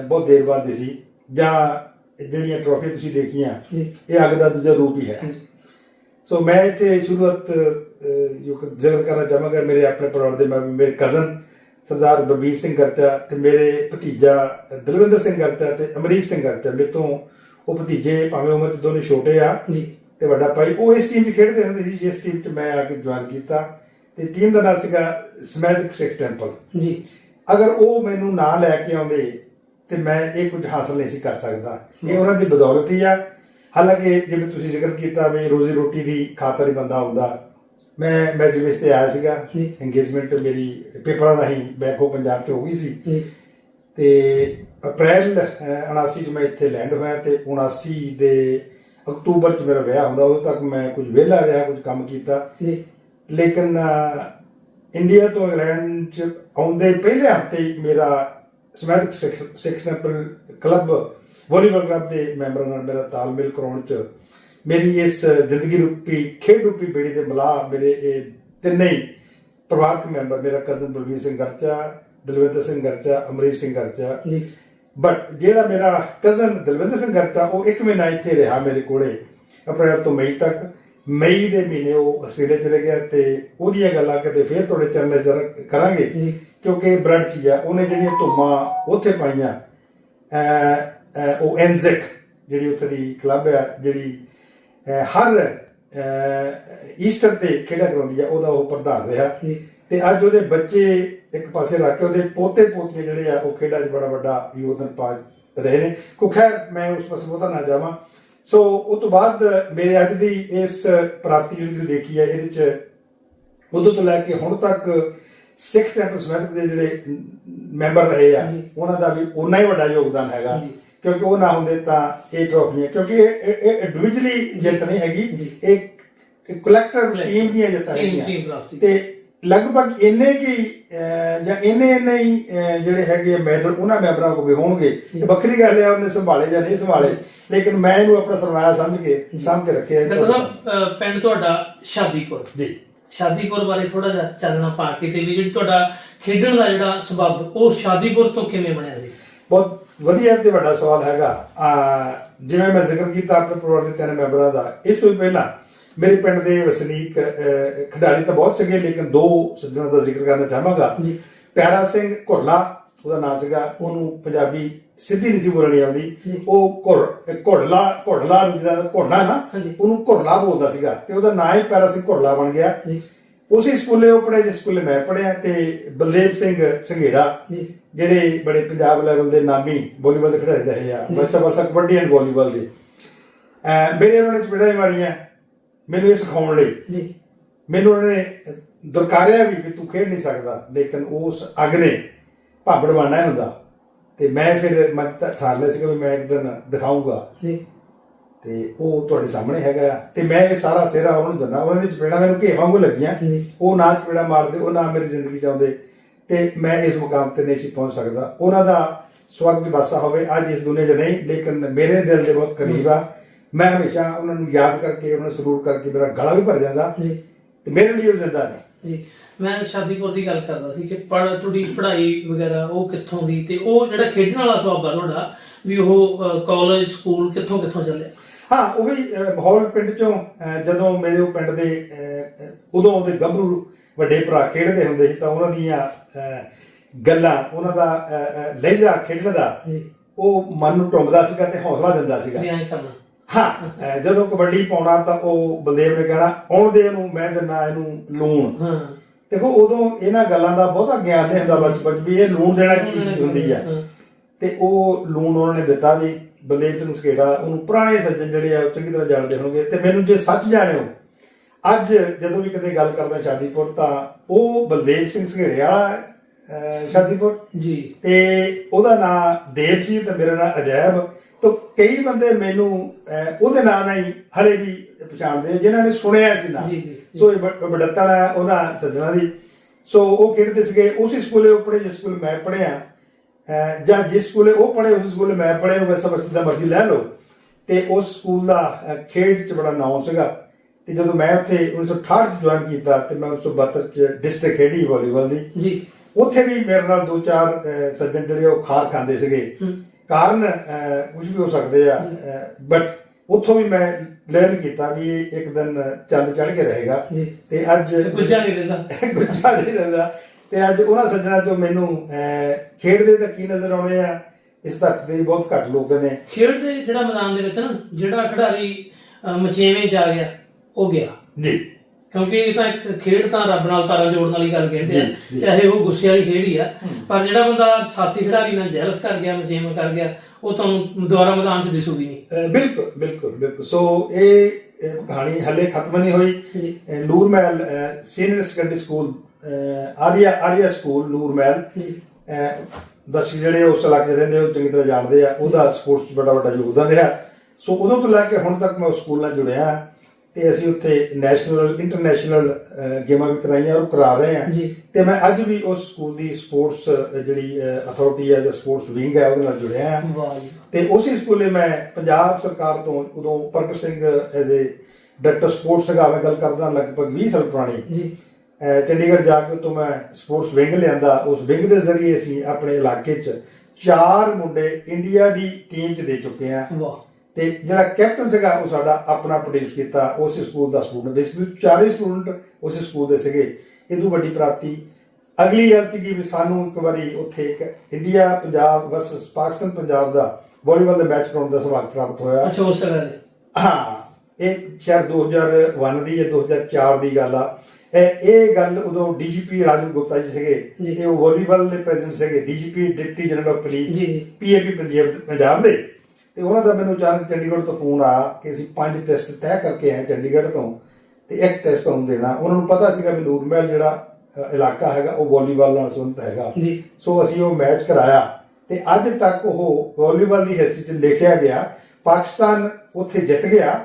ਬਹੁਤ ਦੇਰ ਬਾਅਦ ਦਿਸੀ ਜਾਂ ਜਿਹੜੀਆਂ ਟਰੋਫੀ ਤੁਸੀਂ ਦੇਖੀਆਂ ਇਹ ਅੱਗ ਦਾ ਦੂਜਾ ਰੂਪ ਹੀ ਹੈ। ਸੋ ਮੈਂ ਇੱਥੇ ਸ਼ੁਰੂਆਤ ਕਿ ਜ਼ਿਕਰ ਕਰਨਾ ਚਾਹਾਂਗਾ ਮੇਰੇ ਆਪਣੇ ਪਰਿਵਾਰ ਦੇ ਮੇਰੇ ਕਜ਼ਨ ਸਰਦਾਰ ਬਲਬੀਰ ਸਿੰਘ ਗਰਚਾ ਤੇ ਮੇਰੇ ਭਤੀਜਾ ਦਲਵਿੰਦਰ ਸਿੰਘ ਗਰਚਾ ਤੇ ਅਮਰੀਕ ਸਿੰਘ ਗਰਚਾ ਮੇਰੇ ਤੋਂ ਉਹ ਭਤੀਜੇ ਭਾਵੇਂ ਉਮਰ ਚ ਦੋਨੇ ਛੋਟੇ ਆ ਜੀ। ਤੇ ਵੱਡਾ ਭਾਈ ਉਹ ਇਸ ਟੀਮ 'ਚ ਖੇਡਦੇ ਹੁੰਦੇ ਸੀ ਜਿਸ ਟੀਮ 'ਚ ਮੈਂ ਆ ਕੇ ਜੁਆਇਨ ਕੀਤਾ। ਤੇ ਟੀਮ ਦਾ ਨਾਮ ਸੀਗਾ ਸਮੈਜਿਕ ਸਿੱਖ ਟੈਂਪਲ ਜੀ। ਅਗਰ ਉਹ ਮੈਨੂੰ ਨਾ ਲੈ ਕੇ ਆਉਂਦੇ ਤੇ ਮੈਂ ਇਹ ਕੁਝ ਹਾਸਲ ਨਹੀਂ ਸੀ ਕਰ ਸਕਦਾ। ਇਹ ਉਹਨਾਂ ਦੀ ਬਦੌਲਤ ਹੀ ਆ। ਹਾਲਾਂਕਿ ਜਿਵੇਂ ਤੁਸੀਂ ਜ਼ਿਕਰ ਕੀਤਾ ਵੀ ਰੋਜ਼ੀ ਰੋਟੀ ਦੀ ਖਾਤਰ ਹੀ ਬੰਦਾ ਆਉਂਦਾ। ਮੈਂ ਮੈਜਲਿਸ ਤੇ ਆਇਆ ਸੀਗਾ। ਇੰਗੇਜਮੈਂਟ ਮੇਰੀ ਪੇਪਰਾਂ ਰਾਹੀਂ ਬੈਂਕੋ ਪੰਜਾਬ 'ਚ ਹੋ ਗਈ ਸੀ। ਤੇ ਅਪ੍ਰੈਲ ਅਹ, 79 ਚ ਮੈਂ ਇੱਥੇ ਲੈਂਡ ਹੋਇਆ ਤੇ 79 ਦੇ ਅਕਤੂਬਰ ਚ ਮੇਰਾ ਵਿਆਹ ਹੁੰਦਾ। ਉਦੋਂ ਤੱਕ ਮੈਂ ਕੁਝ ਵਿਹਲਾ ਰਿਹਾ ਕੁਝ ਕੰਮ ਕੀਤਾ। ਲੇਕਿਨ ਇੰਡੀਆ ਤੋਂ ਇੰਗਲੈਂਡ ਚ ਆਉਂਦੇ ਪਹਿਲੇ ਹਫ਼ਤੇ ਹੀ ਮੇਰਾ ਸਮੈਥਿਕ Sikh Sikh club volleyball club ਦੇ ਮੈਂਬਰਾਂ ਨਾਲ ਮੇਰਾ ਤਾਲਮੇਲ ਕਰਾਉਣ ਚ ਮੇਰੀ ਇਸ ਜ਼ਿੰਦਗੀ ਰੂਪੀ ਖੇਡ ਰੂਪੀ ਬੇੜੀ ਦੇ ਮਲਾਹ ਮੇਰੇ ਇਹ ਤਿੰਨੇ ਹੀ ਪਰਿਵਾਰਕ ਮੈਂਬਰ ਮੇਰਾ ਕਜ਼ਨ ਬਲਵੀਰ ਸਿੰਘ ਗਰਚਾ ਦਲਵਿੰਦਰ ਸਿੰਘ ਗਰਚਾ ਅਮਰੀਤ ਸਿੰਘ ਗਰਚਾ। ਜੀ। ਬਟ ਜਿਹੜਾ ਮੇਰਾ ਕਜ਼ਨ ਦਲਵਿੰਦਰ ਸਿੰਘ ਗਰਚਾ ਉਹ ਇੱਕ ਮਹੀਨਾ ਇੱਥੇ ਰਿਹਾ ਮੇਰੇ ਕੋਲੇ ਅਪ੍ਰੈਲ ਤੋਂ ਮਈ ਤੱਕ। ਮਈ ਦੇ ਮਹੀਨੇ ਉਹ ਆਸਟ੍ਰੇਲੀਆ ਚਲੇ ਗਿਆ ਤੇ ਉਹਦੀਆਂ ਗੱਲਾਂ ਕਿਤੇ ਫੇਰ ਤੁਹਾਡੇ ਚਰਨ ਨਜ਼ਰ ਕਰਾਂਗੇ। ਜੀ। ਕਿਉਂਕਿ ਬਲੱਡ ਚ ਆ ਉਹਨੇ ਜਿਹੜੀਆਂ ਧੁੰਮਾਂ ਉੱਥੇ ਪਾਈਆਂ ਉਹ ਐਨਜ਼ਿਕ ਜਿਹੜੀ ਉੱਥੇ ਦੀ ਕਲੱਬ ਆ ਜਿਹੜੀ ਹਰ ਈਸਟਰ ਤੇ ਖੇਡਾਂ ਕਰਾਉਂਦੀ ਆ ਉਹਦਾ ਉਹ ਪ੍ਰਧਾਨ ਰਿਹਾ। ਤੇ ਅੱਜ ਉਹਦੇ ਬੱਚੇ ਇੱਕ ਪਾਸੇ ਰੱਖ ਕੇ ਉਹਦੇ ਪੋਤੇ ਪੋਤੀਆਂ ਜਿਹੜੇ ਆ ਉਹ ਖੇਡਾਂ 'ਚ ਬੜਾ ਵੱਡਾ ਯੋਗਦਾਨ ਪਾ ਰਹੇ ਨੇ। ਕੋ ਖੈਰ ਮੈਂ ਉਸ ਪਾਸੇ ਬਹੁਤਾ ਨਾ ਜਾਵਾਂ। ਸੋ ਉਹ ਤੋਂ ਬਾਅਦ ਮੇਰੇ ਅੱਜ ਦੀ ਇਸ ਪ੍ਰਾਪਤੀ ਜਿਹੜੀ ਦੇਖੀ ਹੈ ਇਹਦੇ 'ਚ ਉਦੋਂ ਤੋਂ ਲੈ ਕੇ ਹੁਣ ਤੱਕ ਸਿੱਖ ਟੈਂਪਲ ਸਮੈਥਿਕ ਦੇ ਜਿਹੜੇ ਮੈਂਬਰ ਰਹੇ ਆ। ਉਹਨਾਂ ਦਾ ਵੀ ਉਨਾ ਹੀ ਵੱਡਾ ਯੋਗਦਾਨ ਹੈਗਾ। ਕਿਉਂਕਿ ਉਹ ਨਾ ਹੁੰਦੇ ਤਾਂ ਇਹ ਟਰੋਫੀਆਂ ਕਿਉਂਕਿ ਇਹ ਇੰਡੀਵਿਜੂਅਲੀ ਜਿੱਤ ਨਹੀਂ ਹੈਗੀ। ਕਲੈਕਟਿਵ Collective ਟੀਮ ਦੀਆਂ ਜਿੱਤਾਂ ਹੈਗੀਆਂ। ਤੇ ਲਗਭਗ ਇੰਨੇ ਕੀ ਜਾਂ ਇੰਨੇ ਇੰਨੇ ਹੀ ਜਿਹੜੇ ਹੈਗੇ ਮੈਡਲ ਉਹਨਾਂ ਮੈਂਬਰਾਂ ਕੋਲ ਵੀ ਹੋਣਗੇ। ਤੇ ਵੱਖਰੀ ਗੱਲ ਹੈ ਉਹਨੇ ਸੰਭਾਲੇ ਜਾਂ ਨਹੀਂ ਸੰਭਾਲੇ। ਲੇਕਿਨ ਮੈਂ ਇਹਨੂੰ ਆਪਣਾ ਸਰਮਾਇਆ ਸਮਝ ਕੇ ਸਾਂਭ ਕੇ ਰੱਖਿਆ। ਹੈ। ਪਿੰਡ ਤੁਹਾਡਾ ਸ਼ਾਦੀਪੁਰ। ਜੀ। ਸ਼ਾਦੀਪੁਰ ਬਾਰੇ ਥੋੜਾ ਜਿਹਾ ਚਾਨਣਾ ਪਾ ਕੇ ਤੇ ਵੀ ਜਿਹੜੀ ਤੁਹਾਡਾ ਖੇਡਣ ਦਾ ਜਿਹੜਾ ਸਬਬ ਉਹ ਸ਼ਾਦੀਪੁਰ ਤੋਂ ਕਿਵੇਂ ਬਣਿਆ ਜੀ? ਬਹੁਤ ਵਧੀਆ ਤੇ ਵੱਡਾ ਸਵਾਲ ਹੈਗਾ। ਆ ਜਿਵੇਂ ਮੈਂ ਜ਼ਿਕਰ ਕੀਤਾ ਆਪਣੇ ਪਰਿਵਾਰ ਦੇ ਤਿੰਨ ਮੈਂਬਰਾਂ ਦਾ ਇਸ ਤੋਂ ਪਹਿਲਾਂ ਮੇਰੇ ਪਿੰਡ ਦੇ ਵਸਨੀਕ ਖਿਡਾਰੀ ਤਾਂ ਬਹੁਤ ਸੀਗੇ ਲੇਕਿਨ ਦੋ ਸੱਜਣਾਂ ਦਾ ਜ਼ਿਕਰ ਕਰਨਾ ਚਾਹਾਂਗਾ। ਜੀ। ਪਿਆਰਾ ਸਿੰਘ ਘੁਰਲਾ ਉਹਦਾ ਨਾਮ ਸੀਗਾ ਉਹਨੂੰ ਪੰਜਾਬੀ ਸਿੱਧੀ ਨਹੀਂ ਸੀ ਬੋਲਣੀ ਆਉਂਦੀ। ਉਹ ਘੁਰ ਘੁਰਲਾ ਨੂੰ ਜਿਹਦਾ ਘੁਰਨਾ ਨਾ। ਉਹਨੂੰ ਘੁਰਲਾ ਬੋਲਦਾ ਸੀਗਾ। ਤੇ ਉਹਦਾ ਨਾਂ ਹੀ ਪਿਆਰਾ ਸਿੰਘ ਘੁਰਲਾ ਬਣ ਗਿਆ। ਉਸੇ ਸਕੂਲੇ ਉਹ ਪੜ੍ਹੇ ਜਿਸ ਸਕੂਲੇ ਮੈਂ ਪੜ੍ਹਿਆ ਤੇ ਬਲਦੇਵ ਸਿੰਘ ਸੰਘੇੜਾ ਜਿਹੜੇ ਬੜੇ ਪੰਜਾਬ ਲੈਵਲ ਦੇ ਨਾਮੀ ਵਾਲੀਬਾਲ ਦੇ ਖਿਡਾਰੀ ਰਹੇ ਆ vice versa kabaddi and volleyball ਦੇ। ਮੇਰੇ ਉਹਨਾਂ ਨੇ ਚਪੜਾਈ ਮਾਰੀਆਂ। ਮੈਨੂੰ ਇਹ ਸਿਖਾਉਣ ਲਈ। ਮੈਨੂੰ ਉਹਨਾਂ ਨੇ ਦੁਰਕਾਰਿਆ ਵੀ ਕਿ ਤੂੰ ਖੇਡ ਨਹੀਂ ਸਕਦਾ ਲੇਕਿਨ ਉਸ ਅੱਗ ਨੇ ਭਾਬੜ ਬਣਨਾ ਹੁੰਦਾ। ਤੇ ਮੈਂ ਫਿਰ ਮੈਂ ਤਾਂ ਠਾਰ ਲਿਆ ਸੀਗਾ ਵੀ ਮੈਂ ਇੱਕ ਦਿਨ ਦਿਖਾਊਂਗਾ। ਜੀ। ਤੇ ਉਹ ਤੁਹਾਡੇ ਸਾਹਮਣੇ ਹੈਗਾ ਤੇ ਮੈਂ ਇਹ ਸਾਰਾ ਸਿਹਰਾ ਉਹਨਾਂ ਨੂੰ ਦਿੰਦਾ। ਉਹਨਾਂ ਦੀ ਚਪੇੜਾ ਮੈਨੂੰ ਘੇ ਵਾਂਗੂ ਲੱਗੀਆਂ। ਉਹ ਨਾ ਚਪੇੜਾ ਮਾਰਦੇ ਉਹ ਨਾ ਮੇਰੀ ਜ਼ਿੰਦਗੀ ਚਾਹੁੰਦੇ। ਤੇ ਮੈਂ ਇਸ ਮੁਕਾਮ ਤੇ ਨਹੀਂ ਸੀ ਪਹੁੰਚ ਸਕਦਾ। ਉਹਨਾਂ ਦਾ ਸਵਰਗ ਵਾਸਾ ਹੋਵੇ ਅੱਜ ਇਸ ਦੁਨੀਆ 'ਚ ਨਹੀਂ ਲੇਕਿਨ ਮੇਰੇ ਦਿਲ ਦੇ ਬਹੁਤ ਕਰੀਬ ਆ। ਮੈਂ ਹਮੇਸ਼ਾ ਉਹਨਾਂ ਨੂੰ ਯਾਦ ਕਰਕੇ ਉਹਨਾਂ ਨੂੰ ਸਲੂਟ ਕਰਕੇ ਮੇਰਾ ਗਲਾ ਵੀ ਭਰ ਜਾਂਦਾ। ਤੇ ਮੇਰੇ ਲਈ ਉਹ ਜ਼ਿੰਦਾ ਨੇ। ਜੀ। ਮੈਂ ਸ਼ਾਦੀਪੁਰ ਦੀ ਗੱਲ ਕਰਦਾ ਸੀ ਕਿ ਪੜ ਤੁਹਾਡੀ ਪੜ੍ਹਾਈ ਵਗੈਰਾ ਉਹ ਕਿੱਥੋਂ ਦੀ ਤੇ ਉਹ ਜਿਹੜਾ ਖੇਡਣ ਵਾਲਾ ਆ ਤੁਹਾਡਾ ਵੀ ਉਹ ਕਾਲਜ ਸਕੂਲ ਕਿੱਥੋਂ ਕਿੱਥੋਂ ਚੱਲਿਆ? ਹਾਂ ਉਹੀ ਮਾਹੌਲ ਪਿੰਡ ਚੋਂ ਜਦੋਂ ਮੇਰੇ ਉਹ ਪਿੰਡ ਦੇ ਉਦੋਂ ਦੇ ਗੱਭਰੂ ਵੱਡੇ ਭਰਾ ਖੇਡਦੇ ਹੁੰਦੇ ਸੀ ਤਾਂ ਉਹਨਾਂ ਦੀਆਂ ਗੱਲਾਂ ਉਹਨਾਂ ਦਾ ਲਹਿਜਾ ਖੇਡਣ ਦਾ ਉਹ ਮਨ ਨੂੰ ਟੁੰਬਦਾ ਸੀਗਾ ਤੇ ਹੌਸਲਾ ਦਿੰਦਾ ਸੀਗਾ। ਹਾਂ ਅਹ, ਜਦੋਂ ਕਬੱਡੀ ਪਾਉਣਾ ਤਾਂ ਉਹ ਬਲਦੇਵ ਨੇ ਕਹਿਣਾ ਆਉਣ ਦੇ ਇਹਨੂੰ ਮੈਂ ਦਿੰਦਾ ਇਹਨੂੰ ਲੂਣ। ਹਾਂ। ਦੇਖੋ ਉਦੋਂ ਇਹਨਾਂ ਗੱਲਾਂ ਦਾ ਬਹੁਤਾ ਗਿਆਨ ਨਹੀਂ ਹੁੰਦਾ ਬਚਪਨ 'ਚ ਵੀ ਇਹ ਲੂਣ ਦੇਣਾ ਕੀ ਚੀਜ਼ ਹੁੰਦੀ ਆ। ਹਾਂ। ਤੇ ਉਹ ਲੂਣ ਉਹਨਾਂ ਨੇ ਦਿੱਤਾ ਵੀ ਬਲਦੇਵ ਸਿੰਘ ਸਕੇੜਾ ਉਹਨੂੰ ਪੁਰਾਣੇ ਸੱਜਣ ਜਿਹੜੇ ਆ ਉਹ ਚੰਗੀ ਤਰ੍ਹਾਂ ਜਾਣਦੇ ਹੋਣਗੇ। ਤੇ ਮੈਨੂੰ ਜੇ ਸੱਚ ਜਾਣਿਓ ਅੱਜ ਜਦੋਂ ਵੀ ਕਦੇ ਗੱਲ ਕਰਦਾ ਸ਼ਾਦੀਪੁਰ ਤਾਂ ਉਹ ਬਲਦੇਵ ਸਿੰਘ ਸੰਘੇੜੇ ਵਾਲਾ ਅਹ, ਸ਼ਾਦੀਪੁਰ। ਜੀ। ਤੇ ਉਹਦਾ ਨਾਮ ਦੇਵ ਸੀ ਤੇ ਮੇਰਾ ਨਾਮ ਅਜੈਬ। ਤਾਂ ਕਈ ਬੰਦੇ ਮੈਨੂੰ ਉਹਦੇ ਨਾਂ ਨਾਲ ਹੀ ਹਲੇ ਵੀ ਪਛਾਣਦੇ ਆ, ਜਿਨ੍ਹਾਂ ਨੇ ਸੁਣਿਆ ਸੀ ਨਾ। ਸੋ ਇਹ ਬ- ਬੜੱਤਣ ਹੈ ਉਹਨਾਂ ਸੱਜਣਾ ਦੀ। ਸੋ ਉਹ ਖੇਡਦੇ ਸੀਗੇ ਉਸੇ ਸਕੂਲੇ ਉਹ ਪੜ੍ਹੇ ਜਿਸ ਸਕੂਲ ਮੈਂ ਪੜ੍ਹਿਆ। ਜਾਂ ਜਿਸ ਸਕੂਲੇ ਉਹ ਪੜ੍ਹੇ ਉਸ ਸਕੂਲੇ ਮੈਂ ਪੜ੍ਹਿਆ ਉਹ ਵੈਸਾ ਬੱਚੇ ਦਾ ਮਰਜ਼ੀ ਲੈ ਲਓ। ਤੇ ਉਸ ਸਕੂਲ ਦਾ ਖੇਡ ਚ ਬੜਾ ਨਾਮ ਸੀਗਾ। ਤੇ ਜਦੋਂ ਮੈਂ ਉੱਥੇ 1968 ਚ ਜੁਆਇਨ ਕੀਤਾ ਤੇ ਮੈਂ 1972 ਚ ਡਿਸਟ੍ਰਿਕਟ ਖੇਡੀ ਵਾਲੀਬਾਲ ਦੀ। ਜੀ। ਉੱਥੇ ਵੀ ਮੇਰੇ ਨਾਲ ਦੋ ਚਾਰ ਸੱਜਣ ਜਿਹੜੇ ਉਹ ਖਾਰ ਖਾਂਦੇ ਸੀਗੇ। ਕਾਰਨ ਕੁਝ ਵੀ ਹੋ ਸਕਦੇ ਆ ਬਟ ਉੱਥੋਂ ਵੀ ਮੈਂ ਲਰਨ ਕੀਤਾ ਵੀ ਇੱਕ ਦਿਨ ਚੰਦ ਚੜ ਕੇ ਰਹੇਗਾ। ਤੇ ਅੱਜ ਗੁੱਜਾ ਨਹੀਂ ਦਿੰਦਾ ਗੁੱਜਾ ਨਹੀਂ ਰਹਿੰਦਾ। ਤੇ ਅੱਜ ਉਹਨਾਂ ਸੱਜਣਾ ਤੋਂ ਮੈਨੂੰ ਖੇਡਦੇ ਤਾਂ ਕੀ ਨਜ਼ਰ ਆਉਣੇ ਆ? ਇਸ ਧਰਤੀ ਤੇ ਬਹੁਤ ਘੱਟ ਲੋਕ ਨੇ। ਖੇਡ ਦੇ ਜਿਹੜਾ ਮੈਦਾਨ ਦੇ ਵਿੱਚ ਨਾ ਜਿਹੜਾ ਖਿਡਾਰੀ ਮਚੇਵੇਂ ਚ ਆ ਗਿਆ ਉਹ ਗਿਆ। ਜੀ। ਕਿਉਂਕਿ ਇਹ ਤਾਂ ਇੱਕ ਖੇਡ ਤਾਂ ਰੱਬ ਨਾਲ ਤਾਰਾਂ ਜੋੜਨ ਵਾਲੀ ਗੱਲ ਕਹਿੰਦੇ ਆ ਜੀ, ਜੀ। ਚਾਹੇ ਉਹ ਗੁੱਸੇ ਵਾਲੀ ਖੇਡ ਹੀ ਆ ਪਰ ਜਿਹੜਾ ਬੰਦਾ ਸਾਥੀ ਖਿਡਾਰੀ ਨਾਲ ਜੈਲਸ ਕਰ ਗਿਆ ਮਚੇਵੇਂ ਕਰ ਗਿਆ ਉਹ ਤੁਹਾਨੂੰ ਦੁਬਾਰਾ ਮੈਦਾਨ 'ਚ ਦਿਸੂਗੀ ਨਹੀਂ। ਅਹ ਬਿਲਕੁਲ ਬਿਲਕੁਲ ਬਿਲਕੁਲ। ਸੋ ਇਹ ਕਹਾਣੀ ਹਲੇ ਖਤਮ ਨਹੀਂ ਹੋਈ। ਜੀ। ਅਹ ਨੂਰਮਹਿਲ ਸੀਨੀਅਰ ਸੈਕੰਡਰੀ ਸਕੂਲ ਅਹ ਆਰੀਆ ਆਰੀਆ ਸਕੂਲ ਨੂਰਮਹਿਲ ਜੀ। ਅਹ ਦਰਸ਼ਕ ਜਿਹੜੇ ਉਸ ਇਲਾਕੇ 'ਚ ਰਹਿੰਦੇ ਉਹ ਚੰਗੀ ਤਰ੍ਹਾਂ ਜਾਣਦੇ ਆ। ਉਹਦਾ ਸਪੋਰਟਸ 'ਚ ਬੜਾ ਵੱਡਾ ਯੋਗਦਾਨ ਰਿਹਾ। ਸੋ ਉਦੋਂ ਤੋਂ ਲੈ ਕੇ ਹੁਣ ਤੱਕ ਮੈਂ ਉਸ ਸਕੂਲ ਨਾਲ ਜੁੜਿਆ। ਤੇ ਅਸੀਂ ਉੱਥੇ ਨੈਸ਼ਨਲ ਇੰਟਰਨੈਸ਼ਨਲ ਗੇਮਾਂ ਵੀ ਕਰਾਈਆਂ ਔਰ ਕਰਾ ਰਹੇ ਹਾਂ। ਤੇ ਮੈਂ ਅੱਜ ਵੀ ਉਸ ਸਕੂਲ ਦੀ ਸਪੋਰਟਸ ਜਿਹੜੀ ਅਥਾਰਟੀ ਹੈ ਜਾਂ ਸਪੋਰਟਸ ਵਿੰਗ ਹੈ ਉਹਦੇ ਨਾਲ ਜੁੜਿਆ ਹਾਂ। ਤੇ ਉਸੇ ਸਕੂਲੇ ਮੈਂ ਪੰਜਾਬ ਸਰਕਾਰ ਤੋਂ ਉਦੋਂ Pargat Singh as a director sports ਸੀਗਾ ਮੈਂ ਗੱਲ ਕਰਦਾ ਲਗਭਗ 20 ਸਾਲ ਪੁਰਾਣੀ। ਜੀ। ਚੰਡੀਗੜ੍ਹ ਜਾ ਕੇ ਉਤੋਂ ਮੈਂ ਸਪੋਰਟਸ ਵਿੰਗ ਲਿਆਂਦਾ। ਉਸ ਵਿੰਗ ਦੇ ਜ਼ਰੀਏ ਅਸੀਂ ਆਪਣੇ ਇਲਾਕੇ 'ਚ ਚਾਰ ਮੁੰਡੇ ਇੰਡੀਆ ਦੀ ਟੀਮ 'ਚ ਦੇ ਚੁੱਕੇ ਆ ਵਾਹ। ਤੇ ਜਿਹੜਾ ਕੈਪਟਨ ਸੀਗਾ ਉਹ ਸਾਡਾ ਆਪਣਾ ਪ੍ਰੋਡਿਊਸ ਕੀਤਾ ਉਸੇ ਸਕੂਲ ਦਾ ਸਟੂਡੈਂਟ ਬੇਸਿਕਲੀ ਚਾਰੇ ਸਟੂਡੈਂਟ ਉਸੇ ਸਕੂਲ ਦੇ ਸੀਗੇ। ਇਹ ਤੋਂ ਵੱਡੀ ਪ੍ਰਾਪਤੀ ਅਗਲੀ ਗੱਲ ਸੀਗੀ ਵੀ ਸਾਨੂੰ ਇੱਕ ਵਾਰੀ ਉੱਥੇ ਇੱਕ ਇੰਡੀਆ ਪੰਜਾਬ ਵਰਸਸ ਪਾਕਿਸਤਾਨ ਪੰਜਾਬ ਦਾ ਵਾਲੀਬਾਲ ਦਾ ਮੈਚ ਕਰਾਉਣ ਦਾ ਸੁਭਾਗ ਪ੍ਰਾਪਤ ਹੋਇਆ। ਅੱਛਾ ਉਸ ਦੇ ਹਾਂ ਇਹ ਸ਼ਾਇਦ 2001 ਦੀ ਜਾਂ 2004 ਦੀ ਗੱਲ ਆ। ਇਹ ਇਹ ਗੱਲ ਉਦੋਂ ਡੀਜੀਪੀ ਰਾਜਨ ਗੁਪਤਾ ਜੀ ਸੀਗੇ ਉਹ ਵਾਲੀਬਾਲ ਦੇ ਪ੍ਰੈਜ਼ੀਡੈਂਟ ਸੀਗੇ। DGP deputy general of police. PAP Punjab ਦੇ। ਤੇ ਉਹਨਾਂ ਦਾ ਮੈਨੂੰ ਅਚਾਨਕ ਚੰਡੀਗੜ੍ਹ ਤੋਂ ਫੋਨ ਆਇਆ ਕਿ ਅਸੀਂ ਪੰਜ ਟੈਸਟ ਤੈਅ ਕਰਕੇ ਆਏ ਚੰਡੀਗੜ੍ਹ ਤੋਂ ਤੇ ਇੱਕ ਟੈਸਟ ਤੁਹਾਨੂੰ ਦੇਣਾ। ਉਹਨਾਂ ਨੂੰ ਪਤਾ ਸੀਗਾ ਵੀ ਨੂਰਮਹਿਲ ਜਿਹੜਾ ਇਲਾਕਾ ਹੈਗਾ ਉਹ ਵਾਲੀਬਾਲ ਨਾਲ ਸੰਬੰਧਿਤ ਹੈਗਾ। ਜੀ। ਸੋ ਅਸੀਂ ਉਹ ਮੈਚ ਕਰਾਇਆ ਤੇ ਅੱਜ ਤੱਕ ਉਹ ਵਾਲੀਬਾਲ ਦੀ ਹਿਸਟਰੀ 'ਚ ਲਿਖਿਆ ਗਿਆ ਪਾਕਿਸਤਾਨ ਉੱਥੇ ਜਿੱਤ ਗਿਆ।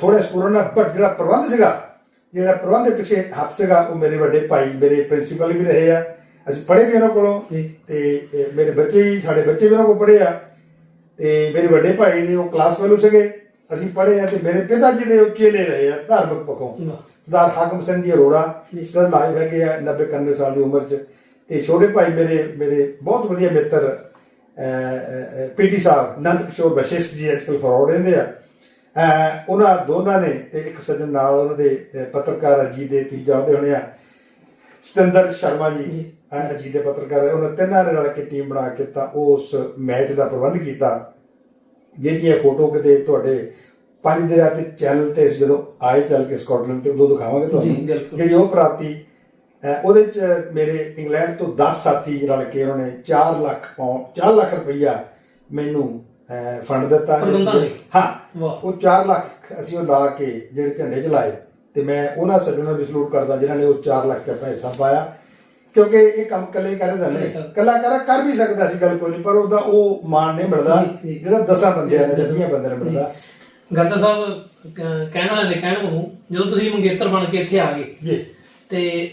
ਥੋੜਾ ਸਕੋਰ ਨਾਲ ਬਟ ਜਿਹੜਾ ਪ੍ਰਬੰਧ ਸੀਗਾ ਜਿਹੜਾ ਪ੍ਰਬੰਧ ਦੇ ਪਿੱਛੇ ਹੱਥ ਸੀਗਾ ਉਹ ਮੇਰੇ ਵੱਡੇ ਭਾਈ ਮੇਰੇ ਪ੍ਰਿੰਸੀਪਲ ਵੀ ਰਹੇ ਆ। ਅਸੀਂ ਪੜ੍ਹੇ ਵੀ ਉਹਨਾਂ ਕੋਲੋਂ। ਤੇ ਮੇਰੇ ਬੱਚੇ ਵੀ ਸਾਡੇ ਬੱਚੇ ਵੀ ਉਹਨਾਂ ਕੋਲ ਪੜ੍ਹੇ ਆ। ਤੇ ਮੇਰੇ ਵੱਡੇ ਭਾਈ ਨੇ ਉਹ ਕਲਾਸ ਫੈਲੋ ਸੀਗੇ ਅਸੀਂ ਪੜ੍ਹੇ ਆ ਤੇ ਮੇਰੇ ਪਿਤਾ ਜੀ ਦੇ ਉਹ ਚੇਲੇ ਰਹੇ ਆ ਧਾਰਮਿਕ ਪੱਖੋਂ। ਸਰਦਾਰ ਹਾਕਮ ਸਿੰਘ ਜੀ ਅਰੋੜਾ ਜੀ। ਸਟਰ ਲਾਈਵ ਹੈਗੇ ਆ 90 91 ਸਾਲ ਦੀ ਉਮਰ 'ਚ। ਤੇ ਛੋਟੇ ਭਾਈ ਮੇਰੇ ਮੇਰੇ ਬਹੁਤ ਵਧੀਆ ਮਿੱਤਰ ਪੀਟੀ ਸਾਹਿਬ ਨੰਦ ਕਿਸ਼ੋਰ ਬਸ਼ਿਸ਼ਟ ਜੀ ਅੱਜਕੱਲ ਫਰੋਡ ਰਹਿੰਦੇ ਆ। ਉਹਨਾਂ ਦੋਨਾਂ ਨੇ ਤੇ ਇੱਕ ਸੱਜਣ ਨਾਲ ਉਹਨਾਂ ਦੇ ਪੱਤਰਕਾਰ ਅਜੀਤ ਦੇ ਤੁਸੀਂ ਜਾਣਦੇ ਹੋਣੇ ਆ। ਸਤਿੰਦਰ ਸ਼ਰਮਾ ਜੀ। ਜੀ। ਅਹ, ਅਜੀਤ ਦੇ ਪੱਤਰਕਾਰ ਹੈ ਉਹਨਾਂ ਤਿੰਨਾਂ ਨੇ ਰਲ ਕੇ ਟੀਮ ਬਣਾ ਕੇ ਤਾਂ ਉਸ ਮੈਚ ਦਾ ਪ੍ਰਬੰਧ ਕੀਤਾ ਜਿਹੜੀ ਇਹ ਫੋਟੋ ਕਿਤੇ ਤੁਹਾਡੇ ਪੰਜ ਦੇ ਰਾਤ ਚੈਨਲ ਤੇ ਜਦੋਂ ਆਏ ਚੱਲ ਕੇ ਸਕਾਟਲੈਂਡ ਤੇ ਉਦੋਂ ਦਿਖਾਵਾਂਗੇ ਤੁਹਾਨੂੰ ਬਿਲਕੁਲ। ਜਿਹੜੀ ਉਹ ਪ੍ਰਾਪਤੀ ਉਹਦੇ ਚ ਮੇਰੇ ਇੰਗਲੈਂਡ ਤੋਂ 10 ਸਾਥੀ ਰਲ ਕੇ ਉਹਨਾਂ ਨੇ 4 ਲੱਖ ਪਾਉਂਡ 4 ਲੱਖ ਰੁਪਈਆ ਮੈਨੂੰ ਫੰਡ ਦਿੱਤਾ। ਹਾਂ ਉਹ 4 ਲੱਖ ਅਸੀਂ ਉਹ ਲਾ ਕੇ ਜਿਹੜੇ ਝੰਡੇ ਚਲਾਏ ਤੇ ਮੈਂ ਉਹਨਾਂ ਸੱਜਣਾਂ ਨੂੰ ਸਲੂਟ ਕਰਦਾ ਜਿਨ੍ਹਾਂ ਨੇ ਉਹ 4 ਲੱਖ ਦਾ ਹਿੱਸਾ ਪਾਇਆ ਕਿਉਂਕਿ ਇਹ ਕੰਮ ਇਕੱਲੇ ਕਰਦਾ ਨਹੀਂ। ਕਲਾਕਾਰ ਕਰ। ਵੀ ਸਕਦਾ ਸੀ ਗੱਲ ਕੋਈ ਨਹੀਂ ਪਰ ਉਹਦਾ ਉਹ ਮਾਣ ਨਹੀਂ ਮਿਲਦਾ। ਜਿਹੜਾ ਦਸਾਂ ਬੰਦਿਆਂ ਨੇ ਦਸੀਆਂ ਬੰਦਿਆਂ ਨੂੰ ਮਿਲਦਾ। ਗਰਤਾ ਸਾਹਿਬ ਕਹਿਣ ਵਾਲੇ ਦੇ ਕਹਿਣ ਨੂੰ ਜਦੋਂ ਤੁਸੀਂ ਮੰਗੇਤਰ ਬਣ ਕੇ ਇੱਥੇ ਆ ਗਏ ਜੀ। ਤੇ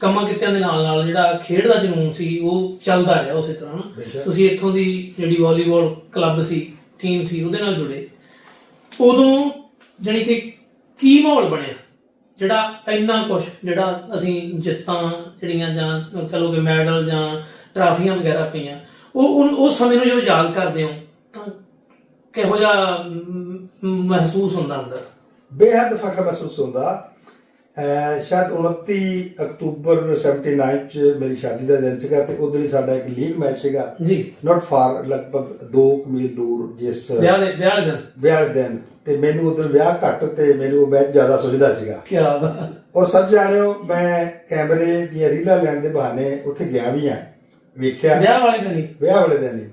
ਕੰਮਾਂ ਕਿੱਤਿਆਂ ਦੇ ਨਾਲ ਨਾਲ ਜਿਹੜਾ ਖੇਡ ਦਾ ਜਨੂਨ ਸੀ ਉਹ ਚੱਲਦਾ ਰਿਹਾ ਉਸੇ ਤਰ੍ਹਾਂ ਨਾ। ਤੁਸੀਂ ਇੱਥੋਂ ਦੀ ਜਿਹੜੀ ਵਾਲੀਬਾਲ ਕਲੱਬ ਸੀ ਟੀਮ ਸੀ ਉਹਦੇ ਨਾਲ ਜੁੜੇ। ਉਦੋਂ ਜਾਣੀ ਕਿ ਕੀ ਮਾਹੌਲ ਬਣਿਆ? ਜਿਹੜਾ ਇੰਨਾ ਕੁਝ ਜਿਹੜਾ ਅਸੀਂ ਜਿੱਤਾਂ ਜਿਹੜੀਆਂ ਜਾਂ ਚਲੋਗੇ ਮੈਡਲ ਜਾਂ ਟਰਾਫੀਆਂ ਵਗੈਰਾ ਪਈਆਂ, ਉਹ ਉਹ- ਉਸ ਸਮੇਂ ਨੂੰ ਜਦੋਂ ਯਾਦ ਕਰਦੇ ਹੋ, ਤਾਂ ਕਿਹੋ ਜਿਹਾ ਮਹਿਸੂਸ ਹੁੰਦਾ ਅੰਦਰ? ਬੇਹੱਦ ਫਖਰ ਮਹਿਸੂਸ ਹੁੰਦਾ। ਸ਼ਾਇਦ 29 ਅਕਤੂਬਰ 79 ਚ ਮੇਰੀ ਸ਼ਾਦੀ ਦਾ ਦਿਨ ਸੀਗਾ ਤੇ ਉਦੋਂ ਹੀ ਸਾਡਾ ਇੱਕ ਲੀਗ ਮੈਚ ਸੀਗਾ। ਜੀ। ਨਾਟ ਫਾਰ ਲਗਭਗ 2 ਮੀਲ ਦੂਰ ਜਿਸ ਵਿਆਹ ਦੇ ਵਿਆਹ ਦੇ ਦਿਨ। ਵਿਆਹ ਦੇ ਦਿਨ। ਤੇ ਮੈਨੂੰ ਉਦੋਂ ਵਿਆਹ ਘੱਟ ਤੇ ਮੈਨੂੰ ਉਹ ਮੈਚ ਜ਼ਿਆਦਾ ਸੁਝਦਾ ਸੀਗਾ। ਕੀ ਬਾਤ। ਔਰ ਸੱਚ ਜਾਣਿਓ ਮੈਂ ਕੈਮਰੇ ਦੀਆਂ ਰੀਲਾਂ ਲੈਣ ਦੇ ਬਹਾਨੇ ਉੱਥੇ ਗਿਆ ਵੀ ਆ ਵੇਖਿਆ। ਵਿਆਹ ਵਾਲੇ ਦਿਨ ਹੀ। ਵਿਆਹ ਵਾਲੇ ਦਿਨ ਹੀ।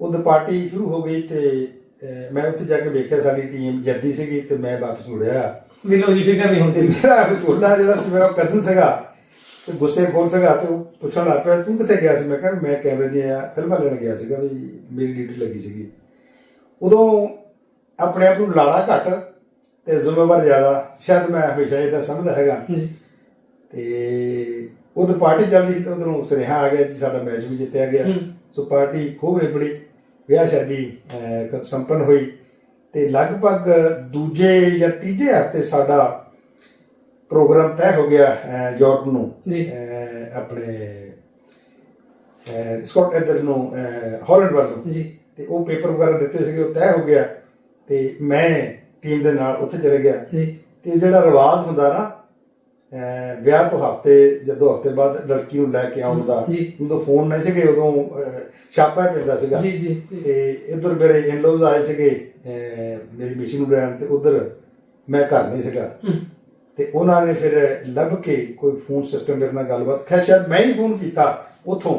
ਉਦੋਂ ਪਾਰਟੀ ਸ਼ੁਰੂ ਹੋ ਗਈ ਤੇ ਅਹ, ਮੈਂ ਉੱਥੇ ਜਾ ਕੇ ਵੇਖਿਆ ਸਾਡੀ ਟੀਮ ਜਿੱਤਦੀ ਸੀਗੀ ਤੇ ਮੈਂ ਵਾਪਸ ਮੁੜਿਆ। ਵੀ ਲੋ ਜੀ ਫਿਕਰ ਨਹੀਂ ਹੁੰਦੀ। ਮੇਰਾ ਵਿਚੋਲਾ ਜਿਹੜਾ ਸੀ ਮੇਰਾ ਕਜ਼ਨ ਸੀਗਾ ਤੇ ਗੁੱਸੇ ਖੋਲ ਸੀਗਾ ਤੇ ਉਹ ਪੁੱਛਣ ਲੱਗ ਪਿਆ ਤੂੰ ਕਿੱਥੇ ਗਿਆ ਸੀ? ਮੈਂ ਕਿਹਾ ਮੈਂ ਕੈਮਰੇ ਦੀਆਂ ਫਿਲਮਾਂ ਲੈਣ ਗਿਆ ਸੀਗਾ ਵੀ ਮੇਰੀ ਡਿਊਟੀ ਲੱਗੀ ਸੀਗੀ। ਉਦੋਂ ਆਪਣੇ ਆਪ ਨੂੰ ਲਾੜਾ ਘੱਟ ਤੇ ਜ਼ਿੰਮੇਵਾਰ ਜ਼ਿਆਦਾ ਸ਼ਾਇਦ ਮੈਂ ਹਮੇਸ਼ਾ ਇਹਦਾ ਸਮਝਦਾ ਹੈਗਾ। ਤੇ ਉਦੋਂ ਪਾਰਟੀ ਚੱਲਦੀ ਸੀ ਤੇ ਉਧਰੋਂ ਸੁਨੇਹਾ ਆ ਗਿਆ ਜੀ ਸਾਡਾ ਮੈਚ ਵੀ ਜਿੱਤਿਆ ਗਿਆ। ਸੋ ਪਾਰਟੀ ਖੂਬ ਨਿਬੜੀ ਵਿਆਹ ਸ਼ਾਦੀ ਸੰਪੰਨ ਹੋਈ। ਤੇ ਲਗਭਗ ਦੂਜੇ ਜਾਂ ਤੀਜੇ ਹਫ਼ਤੇ ਸਾਡਾ ਪ੍ਰੋਗਰਾਮ ਤੈਅ ਹੋ ਗਿਆ ਯੂਰਪ ਨੂੰ ਆਪਣੇ ਸਕਾਟ ਇਧਰ ਨੂੰ ਹਾਲੈਂਡ ਵੱਲ ਨੂੰ। ਜੀ। ਤੇ ਉਹ ਪੇਪਰ ਵਗੈਰਾ ਦਿੱਤੇ ਸੀਗੇ ਉਹ ਤੈਅ ਹੋ ਗਿਆ ਤੇ ਮੈਂ ਟੀਮ ਦੇ ਨਾਲ ਉੱਥੇ ਚਲੇ ਗਿਆ। ਜੀ। ਤੇ ਜਿਹੜਾ ਰਿਵਾਜ ਹੁੰਦਾ ਨਾ ਵਿਆਹ ਤੋਂ ਹਫ਼ਤੇ ਜਦੋਂ ਹਫ਼ਤੇ ਬਾਅਦ ਲੜਕੀ ਨੂੰ ਲੈ ਕੇ ਆਉਣ ਦਾ ਜੀ। ਉਦੋਂ ਫੋਨ ਨਹੀਂ ਸੀਗੇ ਉਦੋਂ ਛਾਪਾ ਪੈਂਦਾ ਸੀਗਾ। ਜੀ ਜੀ। ਜੀ। ਤੇ ਇਧਰ ਮੇਰੇ ਇਨ-ਲॉज ਆਏ ਸੀਗੇ ਮੇਰੀ ਮਿਸ਼ਨ ਨੂੰ ਲੈਣ ਤੇ ਉਧਰ ਮੈਂ ਘਰ ਨਹੀਂ ਸੀਗਾ। ਤੇ ਉਹਨਾਂ ਨੇ ਫਿਰ ਲੱਭ ਕੇ ਕੋਈ ਫੋਨ ਸਿਸਟਮ ਮੇਰੇ ਨਾਲ ਗੱਲਬਾਤ ਖੈਰ ਸ਼ਾਇਦ ਮੈਂ ਹੀ ਫੋਨ ਕੀਤਾ ਉਥੋਂ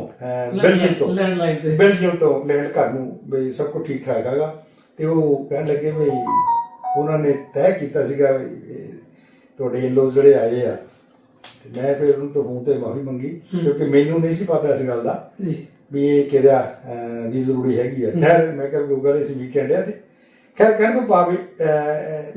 ਬੈਲਜੀਅਮ ਤੋਂ। ਲੈਂਡਲਾਈਨ ਤੇ। ਬੈਲਜੀਅਮ ਤੋਂ ਲੈਂਡ ਘਰ ਨੂੰ ਵੀ ਸਭ ਕੁਝ ਠੀਕ ਠਾਕ ਹੈਗਾ। ਤੇ ਉਹ ਕਹਿਣ ਲੱਗੇ ਵੀ ਉਹਨਾਂ ਨੇ ਤੈਅ ਕੀਤਾ ਸੀਗਾ ਵੀ ਤੁਹਾਡੇ ਇਨ-ਲॉज ਜਿਹੜੇ ਆਏ ਆ ਤੇ ਮੈਂ ਫਿਰ ਉਹਨਾਂ ਤੋਂ ਫੋਨ ਤੇ ਮਾਫੀ ਮੰਗੀ ਕਿਉਂਕਿ ਮੈਨੂੰ ਨਹੀਂ ਸੀ ਪਤਾ ਇਸ ਗੱਲ ਦਾ ਜੀ। ਵੀ ਇਹ ਅਹ, ਵੀ ਜ਼ਰੂਰੀ ਹੈਗੀ ਆ। ਖੈਰ ਮੈਂ ਕਿਹਾ ਗੂਗਲ ਇਸ ਵੀਕਐਂਡ ਆ ਤੇ। ਖੈਰ ਕਹਿਣ ਤੋਂ ਭਾਵ ਵੀ,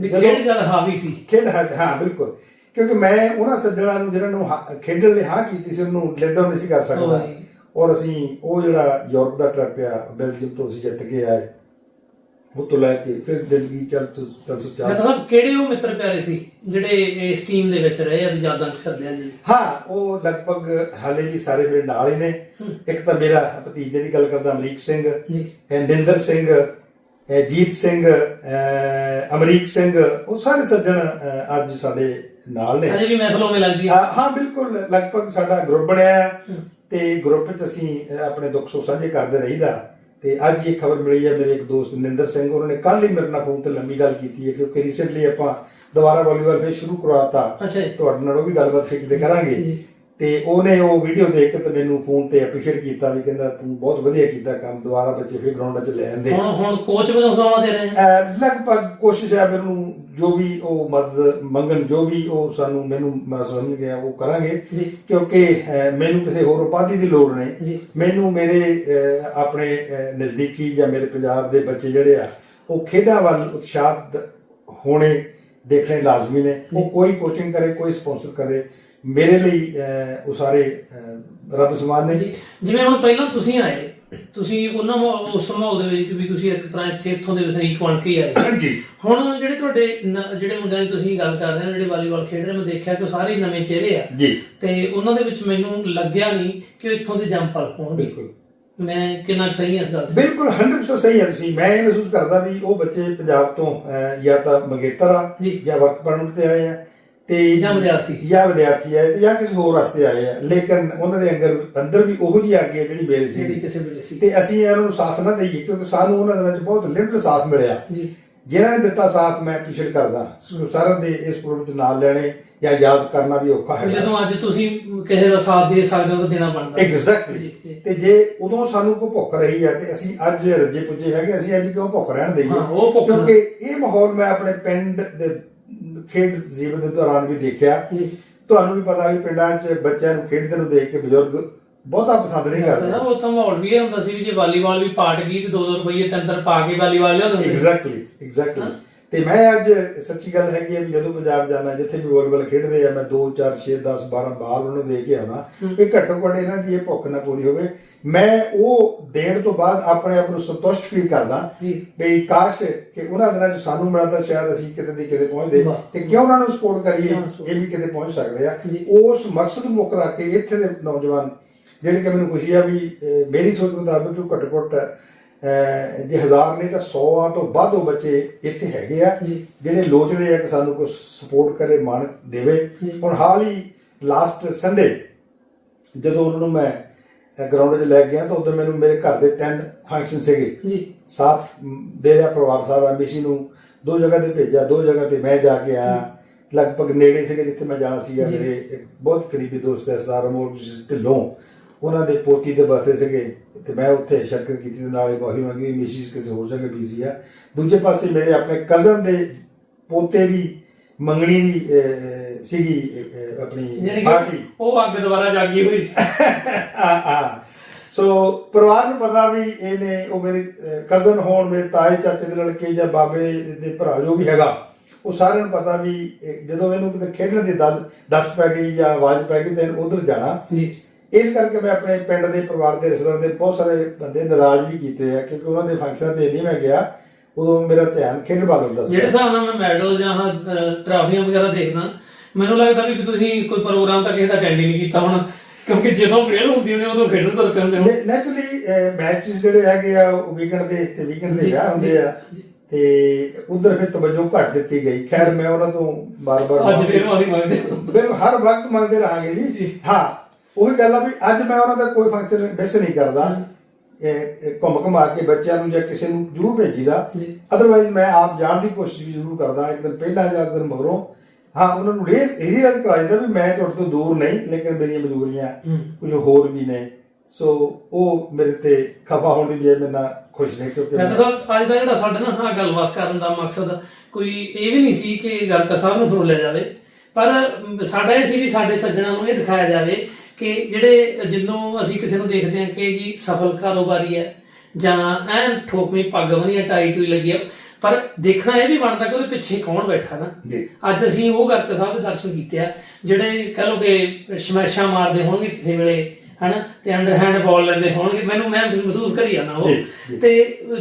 ਖੇਡ ਜਦ ਹਾਵੀ ਸੀ। ਖੇਡ ਹਾਂ ਬਿਲਕੁਲ। ਕਿਉਂਕਿ ਮੈਂ ਉਹਨਾਂ ਸੱਜਣਾ ਨੂੰ ਜਿਹਨਾਂ ਨੂੰ ਖੇਡਣ ਲਈ ਹਾਂ ਕੀਤੀ ਸੀ ਉਹਨੂੰ ਲੈਟ ਡਾਊਨ ਨਹੀਂ ਸੀ ਕਰ ਸਕਦਾ। ਔਰ ਅਸੀਂ ਉਹ ਜਿਹੜਾ ਯੂਰਪ ਦਾ ਟ੍ਰਿਪ ਆ ਬੈਲਜੀਅਮ ਤੋਂ ਅਸੀਂ ਜਿੱਤ ਕੇ ਆਏ। ਉਹ ਤੋਂ ਲੈ ਕੇ ਫਿਰ ਜ਼ਿੰਦਗੀ ਚੱਲ ਚੱਲ ਚੱਲ। ਮਤਲਬ ਕਿਹੜੇ ਉਹ ਮਿੱਤਰ ਪਿਆਰੇ ਸੀ ਜਿਹੜੇ ਇਸ ਟੀਮ ਦੇ ਵਿੱਚ ਰਹੇ ਤੇ ਯਾਦਾਂ ਚ ਕਰਦੇ ਆ ਜੀ? ਹਾਂ ਉਹ ਲਗਭਗ ਹਾਲੇ ਵੀ ਸਾਰੇ ਮੇਰੇ ਨਾਲ ਹੀ ਨੇ। ਇੱਕ ਤਾਂ ਮੇਰਾ ਭਤੀਜੇ ਦੀ ਗੱਲ ਕਰਦਾ ਅਮਰੀਕ ਸਿੰਘ। ਜੀ। ਨਿੰਦਰ ਸਿੰਘ ਜੀਤ ਸਿੰਘ ਅਮਰੀਕ ਸਿੰਘ ਉਹ ਸਾਰੇ ਸੱਜਣ ਅੱਜ ਸਾਡੇ ਨਾਲ ਨੇ। ਅਜੇ ਵੀ ਮਹਿਫਲੋਂ ਮੇ ਲੱਗਦੀ ਹਾਂ ਹਾਂ, ਬਿਲਕੁਲ। ਲਗਭਗ ਸਾਡਾ ਗਰੁੱਪ ਬਣਿਆ ਤੇ ਗਰੁੱਪ ਵਿੱਚ ਅਸੀਂ ਆਪਣੇ ਦੁੱਖ ਸੁੱਖ ਸਾਂਝੇ ਕਰਦੇ ਰਹੀਦਾ। ਤੇ ਅੱਜ ਇਹ ਖਬਰ ਮਿਲੀ ਹੈ ਮੇਰੇ ਇੱਕ ਦੋਸਤ ਨਿੰਦਰ ਸਿੰਘ ਉਹਨਾਂ ਨੇ ਕੱਲ ਹੀ ਮੇਰੇ ਨਾਲ ਫੋਨ ਤੇ ਲੰਮੀ ਗੱਲ ਕੀਤੀ ਹੈ ਕਿਉਂਕਿ ਰੀਸੈਂਟਲੀ ਆਪਾਂ ਦੁਬਾਰਾ ਵਾਲੀਬਾਲ ਫੇਰ ਸ਼ੁਰੂ ਕਰਵਾਤਾ। ਤੁਹਾਡੇ ਨਾਲ ਉਹ ਵੀ ਗੱਲਬਾਤ ਫਿਰ ਕਿਤੇ ਕਰਾਂਗੇ। ਤੇ ਉਹਨੇ ਉਹ ਵੀਡੀਓ ਦੇਖ ਕੇ ਤੇ ਮੈਨੂੰ ਫੋਨ ਤੇ ਐਪਰੀਸ਼ੀਏਟ ਕੀਤਾ ਵੀ ਕਹਿੰਦਾ ਤੂੰ ਬਹੁਤ ਵਧੀਆ ਕੀਤਾ ਕੰਮ ਦੁਬਾਰਾ ਬੱਚੇ ਫੇਰ ਗਰਾਊਂਡ 'ਚ ਲੈ ਆਂਦੇ ਹੁਣ ਹੁਣ ਕੋਚ ਵਜੋਂ ਸੇਵਾ ਦੇ ਰਹੇ ਲਗਭਗ ਕੋਸ਼ਿਸ਼ ਹੈ ਮੈਨੂੰ ਜੋ ਵੀ ਉਹ ਮਦਦ ਮੰਗਣ ਜੋ ਵੀ ਉਹ ਸਾਨੂੰ ਮੈਨੂੰ ਮੈਂ ਸਮਝ ਗਿਆ ਉਹ ਕਰਾਂਗੇ। ਕਿਉਂਕਿ ਮੈਨੂੰ ਕਿਸੇ ਹੋਰ ਉਪਾਧੀ ਦੀ ਲੋੜ ਨਹੀਂ। ਮੈਨੂੰ ਮੇਰੇ ਆਪਣੇ ਨਜ਼ਦੀਕੀ ਜਾਂ ਮੇਰੇ ਪੰਜਾਬ ਦੇ ਬੱਚੇ ਜਿਹੜੇ ਆ ਉਹ ਖੇਡਾਂ ਵੱਲ ਉਤਸ਼ਾਹਤ ਹੋਣੇ ਦੇਖਣੇ ਲਾਜ਼ਮੀ ਨੇ। ਉਹ ਕੋਈ ਕੋਚਿੰਗ ਕਰੇ ਕੋਈ ਸਪਾਂਸਰ ਕਰੇ ਮੇਰੇ ਲਈ ਉਹ ਸਾਰੇ ਰੱਬ ਸਮਾਨ ਨੇ। ਜੀ। ਜਿਵੇਂ ਹੁਣ ਪਹਿਲਾਂ ਤੁਸੀਂ ਆਏ ਤੁਸੀਂ ਉਹਨਾਂ ਉਸ ਮਾਹੌਲ ਦੇ ਵਿੱਚ ਵੀ ਤੁਸੀਂ ਇੱਕ ਤਰ੍ਹਾਂ ਇੱਥੇ ਇੱਥੋਂ ਦੇ ਵਸਨੀਕ ਬਣ ਕੇ ਹੀ ਆਏ। ਜੀ ਹੁਣ ਜਿਹੜੇ ਤੁਹਾਡੇ ਨ- ਜਿਹੜੇ ਮੁੰਡਿਆਂ ਦੀ ਤੁਸੀਂ ਗੱਲ ਕਰ ਰਹੇ ਹੋ ਜਿਹੜੇ ਵਾਲੀਬਾਲ ਖੇਡ ਰਹੇ ਮੈਂ ਦੇਖਿਆ ਕਿ ਉਹ ਸਾਰੇ ਹੀ ਨਵੇਂ ਚਿਹਰੇ ਆ। ਜੀ। ਤੇ ਉਹਨਾਂ ਦੇ ਵਿੱਚ ਮੈਨੂੰ ਲੱਗਿਆ ਨਹੀਂ ਕਿ ਉਹ ਇੱਥੋਂ ਦੇ ਜੰਪਲ ਹੋਣਗੇ। ਬਿਲਕੁਲ। ਮੈਂ ਕਿੰਨਾ ਕੁ ਸਹੀ ਹਾਂ ਇਸ ਗੱਲ 'ਚ? ਬਿਲਕੁਲ 100% ਸਹੀ ਹੈ ਤੁਸੀਂ। ਮੈਂ ਇਹ ਮਹਿਸੂਸ ਕਰਦਾ ਵੀ ਉਹ ਬੱਚੇ ਪੰਜਾਬ ਤੋਂ ਅਹ, ਜਾਂ ਤਾਂ ਮੰਗੇਤਰ ਆ ਜੀ। ਜਾਂ ਵਰਕ ਪਰਮਿਟ ਤੇ ਆਏ ਆ। ਤੇ ਜਾਂ ਵਿਦਿਆਰਥੀ। ਜਾਂ ਵਿਦਿਆਰਥੀ ਆਏ ਤੇ ਜਾਂ ਕਿਸੇ ਹੋਰ ਰਸਤੇ ਆਏ ਆ। ਲੇਕਿਨ ਉਹਨਾਂ ਦੇ ਅੰਦਰ ਅੰਦਰ ਵੀ ਉਹੋ ਜਿਹੀ ਅੱਗੇ ਜਿਹੜੀ ਜਿਹੜੀ ਸੀ। ਕਿਸੇ ਵੇਲੇ ਸੀ। ਤੇ ਅਸੀਂ ਇਹਨਾਂ ਨੂੰ ਸਾਥ ਨਾ ਦੇਈਏ ਕਿਉਂਕਿ ਸਾਨੂੰ ਉਹਨਾਂ ਦਿਨਾਂ 'ਚ ਬਹੁਤ ਲਿਮਟਡ ਸਾਥ ਮਿਲਿਆ। ਜੀ। ਜਿਨ੍ਹਾਂ ਨੇ ਦਿੱਤਾ ਸਾਥ ਮੈਂ ਅਪਰੀਸ਼ੀਏਟ ਕਰਦਾ। ਸਾਰਿਆਂ ਦੇ ਇਸ ਪ੍ਰੋਗਰਾਮ 'ਚ ਨਾਲ ਲੈਣੇ ਜਾਂ ਯਾਦ ਕਰਨਾ ਵੀ ਔਖਾ ਹੈ। ਜਦੋਂ ਅੱਜ ਤੁਸੀਂ ਕਿਸੇ ਦਾ ਸਾਥ ਦੇ ਸਕਦੇ ਹੋ ਤਾਂ ਦੇਣਾ ਬਣਦਾ। ਐਗਜ਼ੈਕਟਲੀ ਜੀ, ਜੀ। ਤੇ ਜੇ ਉਦੋਂ ਸਾਨੂੰ ਕੋਈ ਭੁੱਖ ਰਹੀ ਹੈ ਤੇ ਅਸੀਂ ਅੱਜ ਰੱਜੇ ਪੁੱਜੇ ਹੈਗੇ ਅਸੀਂ ਅੱਜ ਕਿਉਂ ਭੁੱਖ ਰਹਿਣ ਦੇਈਏ? ਕਿਉਂਕਿ ਇਹ ਮਾਹੌਲ ਮੈਂ ਆਪਣੇ ਪਿੰਡ ਦੇ ਖੇਡ ਜੀਵਨ ਦੇ ਦੌਰਾਨ ਵੀ ਦੇਖਿਆ। ਤੁਹਾਨੂੰ ਵੀ ਪਤਾ ਵੀ ਪਿੰਡਾਂ 'ਚ ਬੱਚਿਆਂ ਨੂੰ ਖੇਡਦੇ ਨੂੰ ਦੇਖ ਕੇ ਬਜ਼ੁਰਗ ਬਹੁਤਾ ਪਸੰਦ ਨਹੀਂ ਕਰਦੇ। ਉਹ ਤਾਂ ਮਾਹੌਲ ਵੀ ਇਹ ਹੁੰਦਾ ਸੀ ਵੀ ਜੇ ਵਾਲੀਬਾਲ ਵੀ ਪਾਟ ਗਈ ਤੇ 2-2 ਰੁਪਏ ਤੇ ਅੰਦਰ ਪਾ ਕੇ ਵਾਲੀਬਾਲ ਲਿਆਉਂਦੇ ਸੀ। ਐਗਜ਼ੈਕਟਲੀ ਐਗਜ਼ੈਕਟਲੀ ਤੇ ਮੈਂ ਅੱਜ ਸੱਚੀ ਗੱਲ ਹੈਗੀ ਹੈ ਵੀ ਜਦੋਂ ਪੰਜਾਬ ਜਾਣਾ ਜਿੱਥੇ ਵੀ ਵਾਲੀਬਾਲ ਖੇਡਦੇ ਆ ਮੈਂ 2 4 6 10 12 ਬਾਲ ਉਹਨੂੰ ਦੇ ਕੇ ਆਉਣਾ ਵੀ ਘੱਟੋ ਘੱਟ ਇਹਨਾਂ ਦੀ ਇਹ ਭੁੱਖ ਨਾ ਪੂਰੀ ਹੋਵੇ ਮੈਂ ਉਹ ਦੇਣ ਤੋਂ ਬਾਅਦ ਆਪਣੇ ਆਪ ਨੂੰ ਸੰਤੁਸ਼ਟ ਫੀਲ ਕਰਦਾ। ਵੀ ਕਾਸ਼ ਕਿ ਉਹਨਾਂ ਦਿਨਾਂ 'ਚ ਸਾਨੂੰ ਮਿਲਾ ਤਾਂ ਸ਼ਾਇਦ ਅਸੀਂ ਕਿਤੇ ਦੀ ਕਿਤੇ ਪਹੁੰਚਦੇ। ਤੇ ਕਿਉਂ ਉਹਨਾਂ ਨੂੰ ਸਪੋਰਟ ਕਰੀਏ? ਇਹ ਵੀ ਕਿਤੇ ਪਹੁੰਚ ਸਕਦੇ ਆ। ਉਸ ਮਕਸਦ ਨੂੰ ਮੁੱਖ ਰੱਖ ਕੇ ਇੱਥੇ ਦੇ ਨੌਜਵਾਨ ਜਿਹੜੇ ਕਿ ਮੈਨੂੰ ਖੁਸ਼ੀ ਆ ਵੀ ਮੇਰੀ ਸੋਚ ਮੁਤਾਬਕ ਉਹ ਘੱਟੋ ਘੱਟ ਜੇ ਹਜ਼ਾਰ ਨਹੀਂ ਤਾਂ 100 ਤੋਂ ਵੱਧ ਉਹ ਬੱਚੇ ਇੱਥੇ ਹੈਗੇ ਆ। ਜਿਹੜੇ ਲੋਚਦੇ ਆ ਕਿ ਸਾਨੂੰ ਕੁਝ ਸਪੋਰਟ ਕਰੇ ਮਾਨ ਦੇਵੇ। ਹੁਣ ਹਾਲ ਹੀ ਲਾਸਟ ਸੰਡੇ ਜਦੋਂ ਉਹਨਾਂ ਨੂੰ ਮੈਂ ਗਰਾਊਂਡ 'ਚ ਲੈ ਗਿਆ ਤਾਂ ਉਦੋਂ ਮੈਨੂੰ ਮੇਰੇ ਘਰ ਦੇ ਤਿੰਨ ਫੰਕਸ਼ਨ ਸੀਗੇ ਜੀ ਸਾਥ ਦੇ ਰਿਹਾ ਪਰਿਵਾਰ ਸਾਰਾ ਮਿਸ਼ੀ ਨੂੰ ਦੋ ਜਗ੍ਹਾ ਤੇ ਭੇਜਿਆ ਦੋ ਜਗ੍ਹਾ ਤੇ ਮੈਂ ਜਾ ਕੇ ਆਇਆ ਲਗਭਗ ਨੇੜੇ ਸੀਗੇ ਜਿੱਥੇ ਮੈਂ ਜਾਣਾ ਜੀ। ਮੇਰੇ ਇੱਕ ਬਹੁਤ ਕਰੀਬੀ ਦੋਸਤ ਹੈ ਸਰਦਾਰ ਅਮੋਲ ਜੀ ਢਿੱਲੋਂ ਉਹਨਾਂ ਦੇ ਪੋਤੀ ਦੇ ਬਰਥਡੇ ਸੀਗੇ ਤੇ ਮੈਂ ਉੱਥੇ ਸ਼ਰਕਤ ਕੀਤੀ ਤੇ ਨਾਲੇ ਮਾਫੀ ਮੰਗੀ ਮਿਸਿਸ ਕਿਸੇ ਹੋਰ ਜਗ੍ਹਾ ਬੀਜ਼ੀ ਆ। ਦੂਜੇ ਪਾਸੇ ਮੇਰੇ ਆਪਣੇ ਕਜ਼ਨ ਦੇ ਪੋਤੇ ਦੀ ਮੰਗਣੀ ਦੀ ਸੀਗੀ ਆਪਣੀ ਪਾਰਟੀ ਉਹ ਅੱਗ ਦੁਬਾਰਾ ਜਾਗੀ ਹੋਈ ਸੀ। ਆ ਆ ਸੋ ਪਰਿਵਾਰ ਨੂੰ ਪਤਾ ਵੀ ਇਹਨੇ ਉਹ ਮੇਰੇ ਕਜ਼ਨ ਹੋਣ ਮੇਰੇ ਤਾਏ ਚਾਚੇ ਦੇ ਲੜਕੇ ਜਾਂ ਬਾਬੇ ਦੇ ਭਰਾ ਜੋ ਵੀ ਹੈਗਾ ਉਹ ਸਾਰਿਆਂ ਨੂੰ ਪਤਾ ਵੀ ਜਦੋਂ ਇਹਨੂੰ ਕਿਤੇ ਖੇਡਣ ਦੀ ਦਸ ਪੈ ਗਈ ਜਾਂ ਆਵਾਜ਼ ਪੈ ਗਈ ਤੇ ਉਧਰ ਜਾਣਾ। ਜੀ। ਇਸ ਕਰਕੇ ਮੈਂ ਆਪਣੇ ਪਿੰਡ ਦੇ ਪਰਿਵਾਰ ਦੇ ਰਿਸ਼ਤੇਦਾਰਾਂ ਦੇ ਬਹੁਤ ਸਾਰੇ ਬੰਦੇ ਨਾਰਾਜ਼ ਵੀ ਕੀਤੇ ਆ ਕਿਉਂਕਿ ਉਹਨਾਂ ਦੇ ਫੰਕਸ਼ਨਾਂ ਤੇ ਨਹੀਂ ਮੈਂ ਗਿਆ ਉਦੋਂ ਮੇਰਾ ਧਿਆਨ ਖੇਡ ਵੱਲ ਹੁੰਦਾ ਸੀ। ਜਿਹੜੇ ਹਿਸਾਬ ਨਾਲ ਮੈਂ ਮੈਡਲ ਜਾਂ ਟਰਾਫੀਆਂ ਵਗੈਰਾ ਦੇਖਦਾ ਮੈਨੂੰ ਲੱਗਦਾ ਵੀ ਤੁਸੀਂ ਕੋਈ ਪ੍ਰੋਗਰਾਮ ਤਾਂ ਕਿਸੇ ਦਾ ਅਟੈਂਡ ਹੀ ਨਹੀਂ ਕੀਤਾ ਹੋਣਾ ਕਿਉਂਕਿ ਜਦੋਂ ਖੇਡ ਹੁੰਦੀ ਨੇ ਉਦੋਂ ਖੇਡਣ ਤੁਰ ਪੈਂਦੇ ਹੋ ਨੈਚੁਰਲੀ ਮੈਚਸ ਜਿਹੜੇ ਹੈਗੇ ਆ ਉਹ ਵੀਕਐਂਡ ਦੇ ਤੇ ਵੀਕਐਂਡ ਦੇ ਵਿਆਹ ਹੁੰਦੇ ਆ। ਤੇ ਉਧਰ ਫਿਰ ਤਵੱਜੋ ਘੱਟ ਦਿੱਤੀ ਗਈ। ਖੈਰ ਮੈਂ ਉਹਨਾਂ ਤੋਂ ਬਾਰ-ਬਾਰ ਅੱਜ ਫਿਰ ਮਾਫੀ ਮੰਗਦੇ ਹਾਂ। ਬਿਲ ਹਰ ਵਕਤ ਮੰਗਦੇ ਰਹਾਂਗੇ ਜੀ। ਹਾਂ। ਉਹੀ ਗੱਲ ਆ ਵੀ ਅੱਜ ਮੈਂ ਉਹਨਾਂ ਦਾ ਕੋਈ ਫੰਕਸ਼ਨ ਮਿਸ ਨਹੀਂ ਕਰਦਾ। ਇਹ ਇਹ ਘੁੰਮ ਘੁਮਾ ਕੇ ਬੱਚਿਆਂ ਨੂੰ ਜਾਂ ਕਿਸੇ ਨੂੰ ਜ਼ਰੂਰ ਭੇਜੀਦਾ। ਅਦਰਵਾਈਜ਼ ਮੈਂ ਆਪ ਜਾਣ ਦੀ ਕੋਸ਼ਿਸ਼ ਵੀ ਜ਼ਰੂਰ ਕਰਦਾ ਇੱਕ ਦਿਨ ਪਹਿਲਾਂ ਜਾਂ ਇੱਕ ਦਿਨ ਮਗਰੋਂ। ਹਾਂ ਉਹਨਾਂ ਨੂੰ ਰੇਸ ਰੀਅਲਾਈਜ਼ ਕਰਾ ਦਿੰਦਾ ਵੀ ਮੈਂ ਤੁਹਾਡੇ ਤੋਂ ਦੂਰ ਨਹੀਂ ਲੇਕਿਨ ਮੇਰੀਆਂ ਮਜਬੂਰੀਆਂ। ਕੁਝ ਹੋਰ ਵੀ ਨੇ। ਸੋ ਉਹ ਮੇਰੇ ਤੇ ਖਫਾ ਹੋਣ ਦੀ ਬਜਾਏ ਮੇਰੇ ਨਾਲ ਖੁਸ਼ ਨੇ ਕਿਉਂਕਿ ਮੈਂ ਤਾਂ ਅੱਜ ਦਾ ਜਿਹੜਾ ਸਾਡਾ ਨਾ ਹਾਂ ਗੱਲਬਾਤ ਕਰਨ ਦਾ ਮਕਸਦ ਕੋਈ ਇਹ ਵੀ ਨਹੀਂ ਸੀ ਕਿ ਗਲਤਾ ਸਾਹਿਬ ਨੂੰ ਫਰੋਲਿਆ ਜਾਵੇ। ਪਰ ਸਾਡਾ ਇਹ ਸੀ ਵੀ ਸਾਡੇ ਸੱਜਣਾ ਨੂੰ ਇਹ ਦਿਖਾਇਆ ਜਾਵੇ ਕਿ ਜਿਹੜੇ ਜਿੰਨੂੰ ਅਸੀਂ ਕਿਸੇ ਨੂੰ ਦੇਖਦੇ ਹਾਂ ਕਿ ਜੀ ਸਫਲ ਕਾਰੋਬਾਰੀ ਹੈ ਜਾਂ ਐਨ ਠੋਕਵੀਂ ਪੱਗ ਹੈ ਟਾਈ ਟੂਈ ਲੱਗੀ ਹੈ ਪਰ ਦੇਖਣਾ ਇਹ ਵੀ ਬਣਦਾ ਕਿ ਉਹਦੇ ਪਿੱਛੇ ਕੌਣ ਬੈਠਾ ਨਾ। ਅੱਜ ਅਸੀਂ ਉਹ ਗਰਚਾ ਸਾਹਿਬ ਦੇ ਦਰਸ਼ਨ ਕੀਤੇ ਆ ਜਿਹੜੇ ਕਹ ਲੋ ਕਿ ਸ਼ਮੈਸ਼ਾਂ ਮਾਰਦੇ ਹੋਣਗੇ ਕਿਸੇ ਵੇਲੇ ਹਨਾ? ਤੇ ਅੰਡਰ ਹੈਂਡ ਬਾਲ ਲੈਂਦੇ ਹੋਣਗੇ। ਮੈਨੂੰ ਮੈਂ ਮਹਿਸੂਸ ਕਰੀ ਜਾਂਦਾ ਉਹ। ਤੇ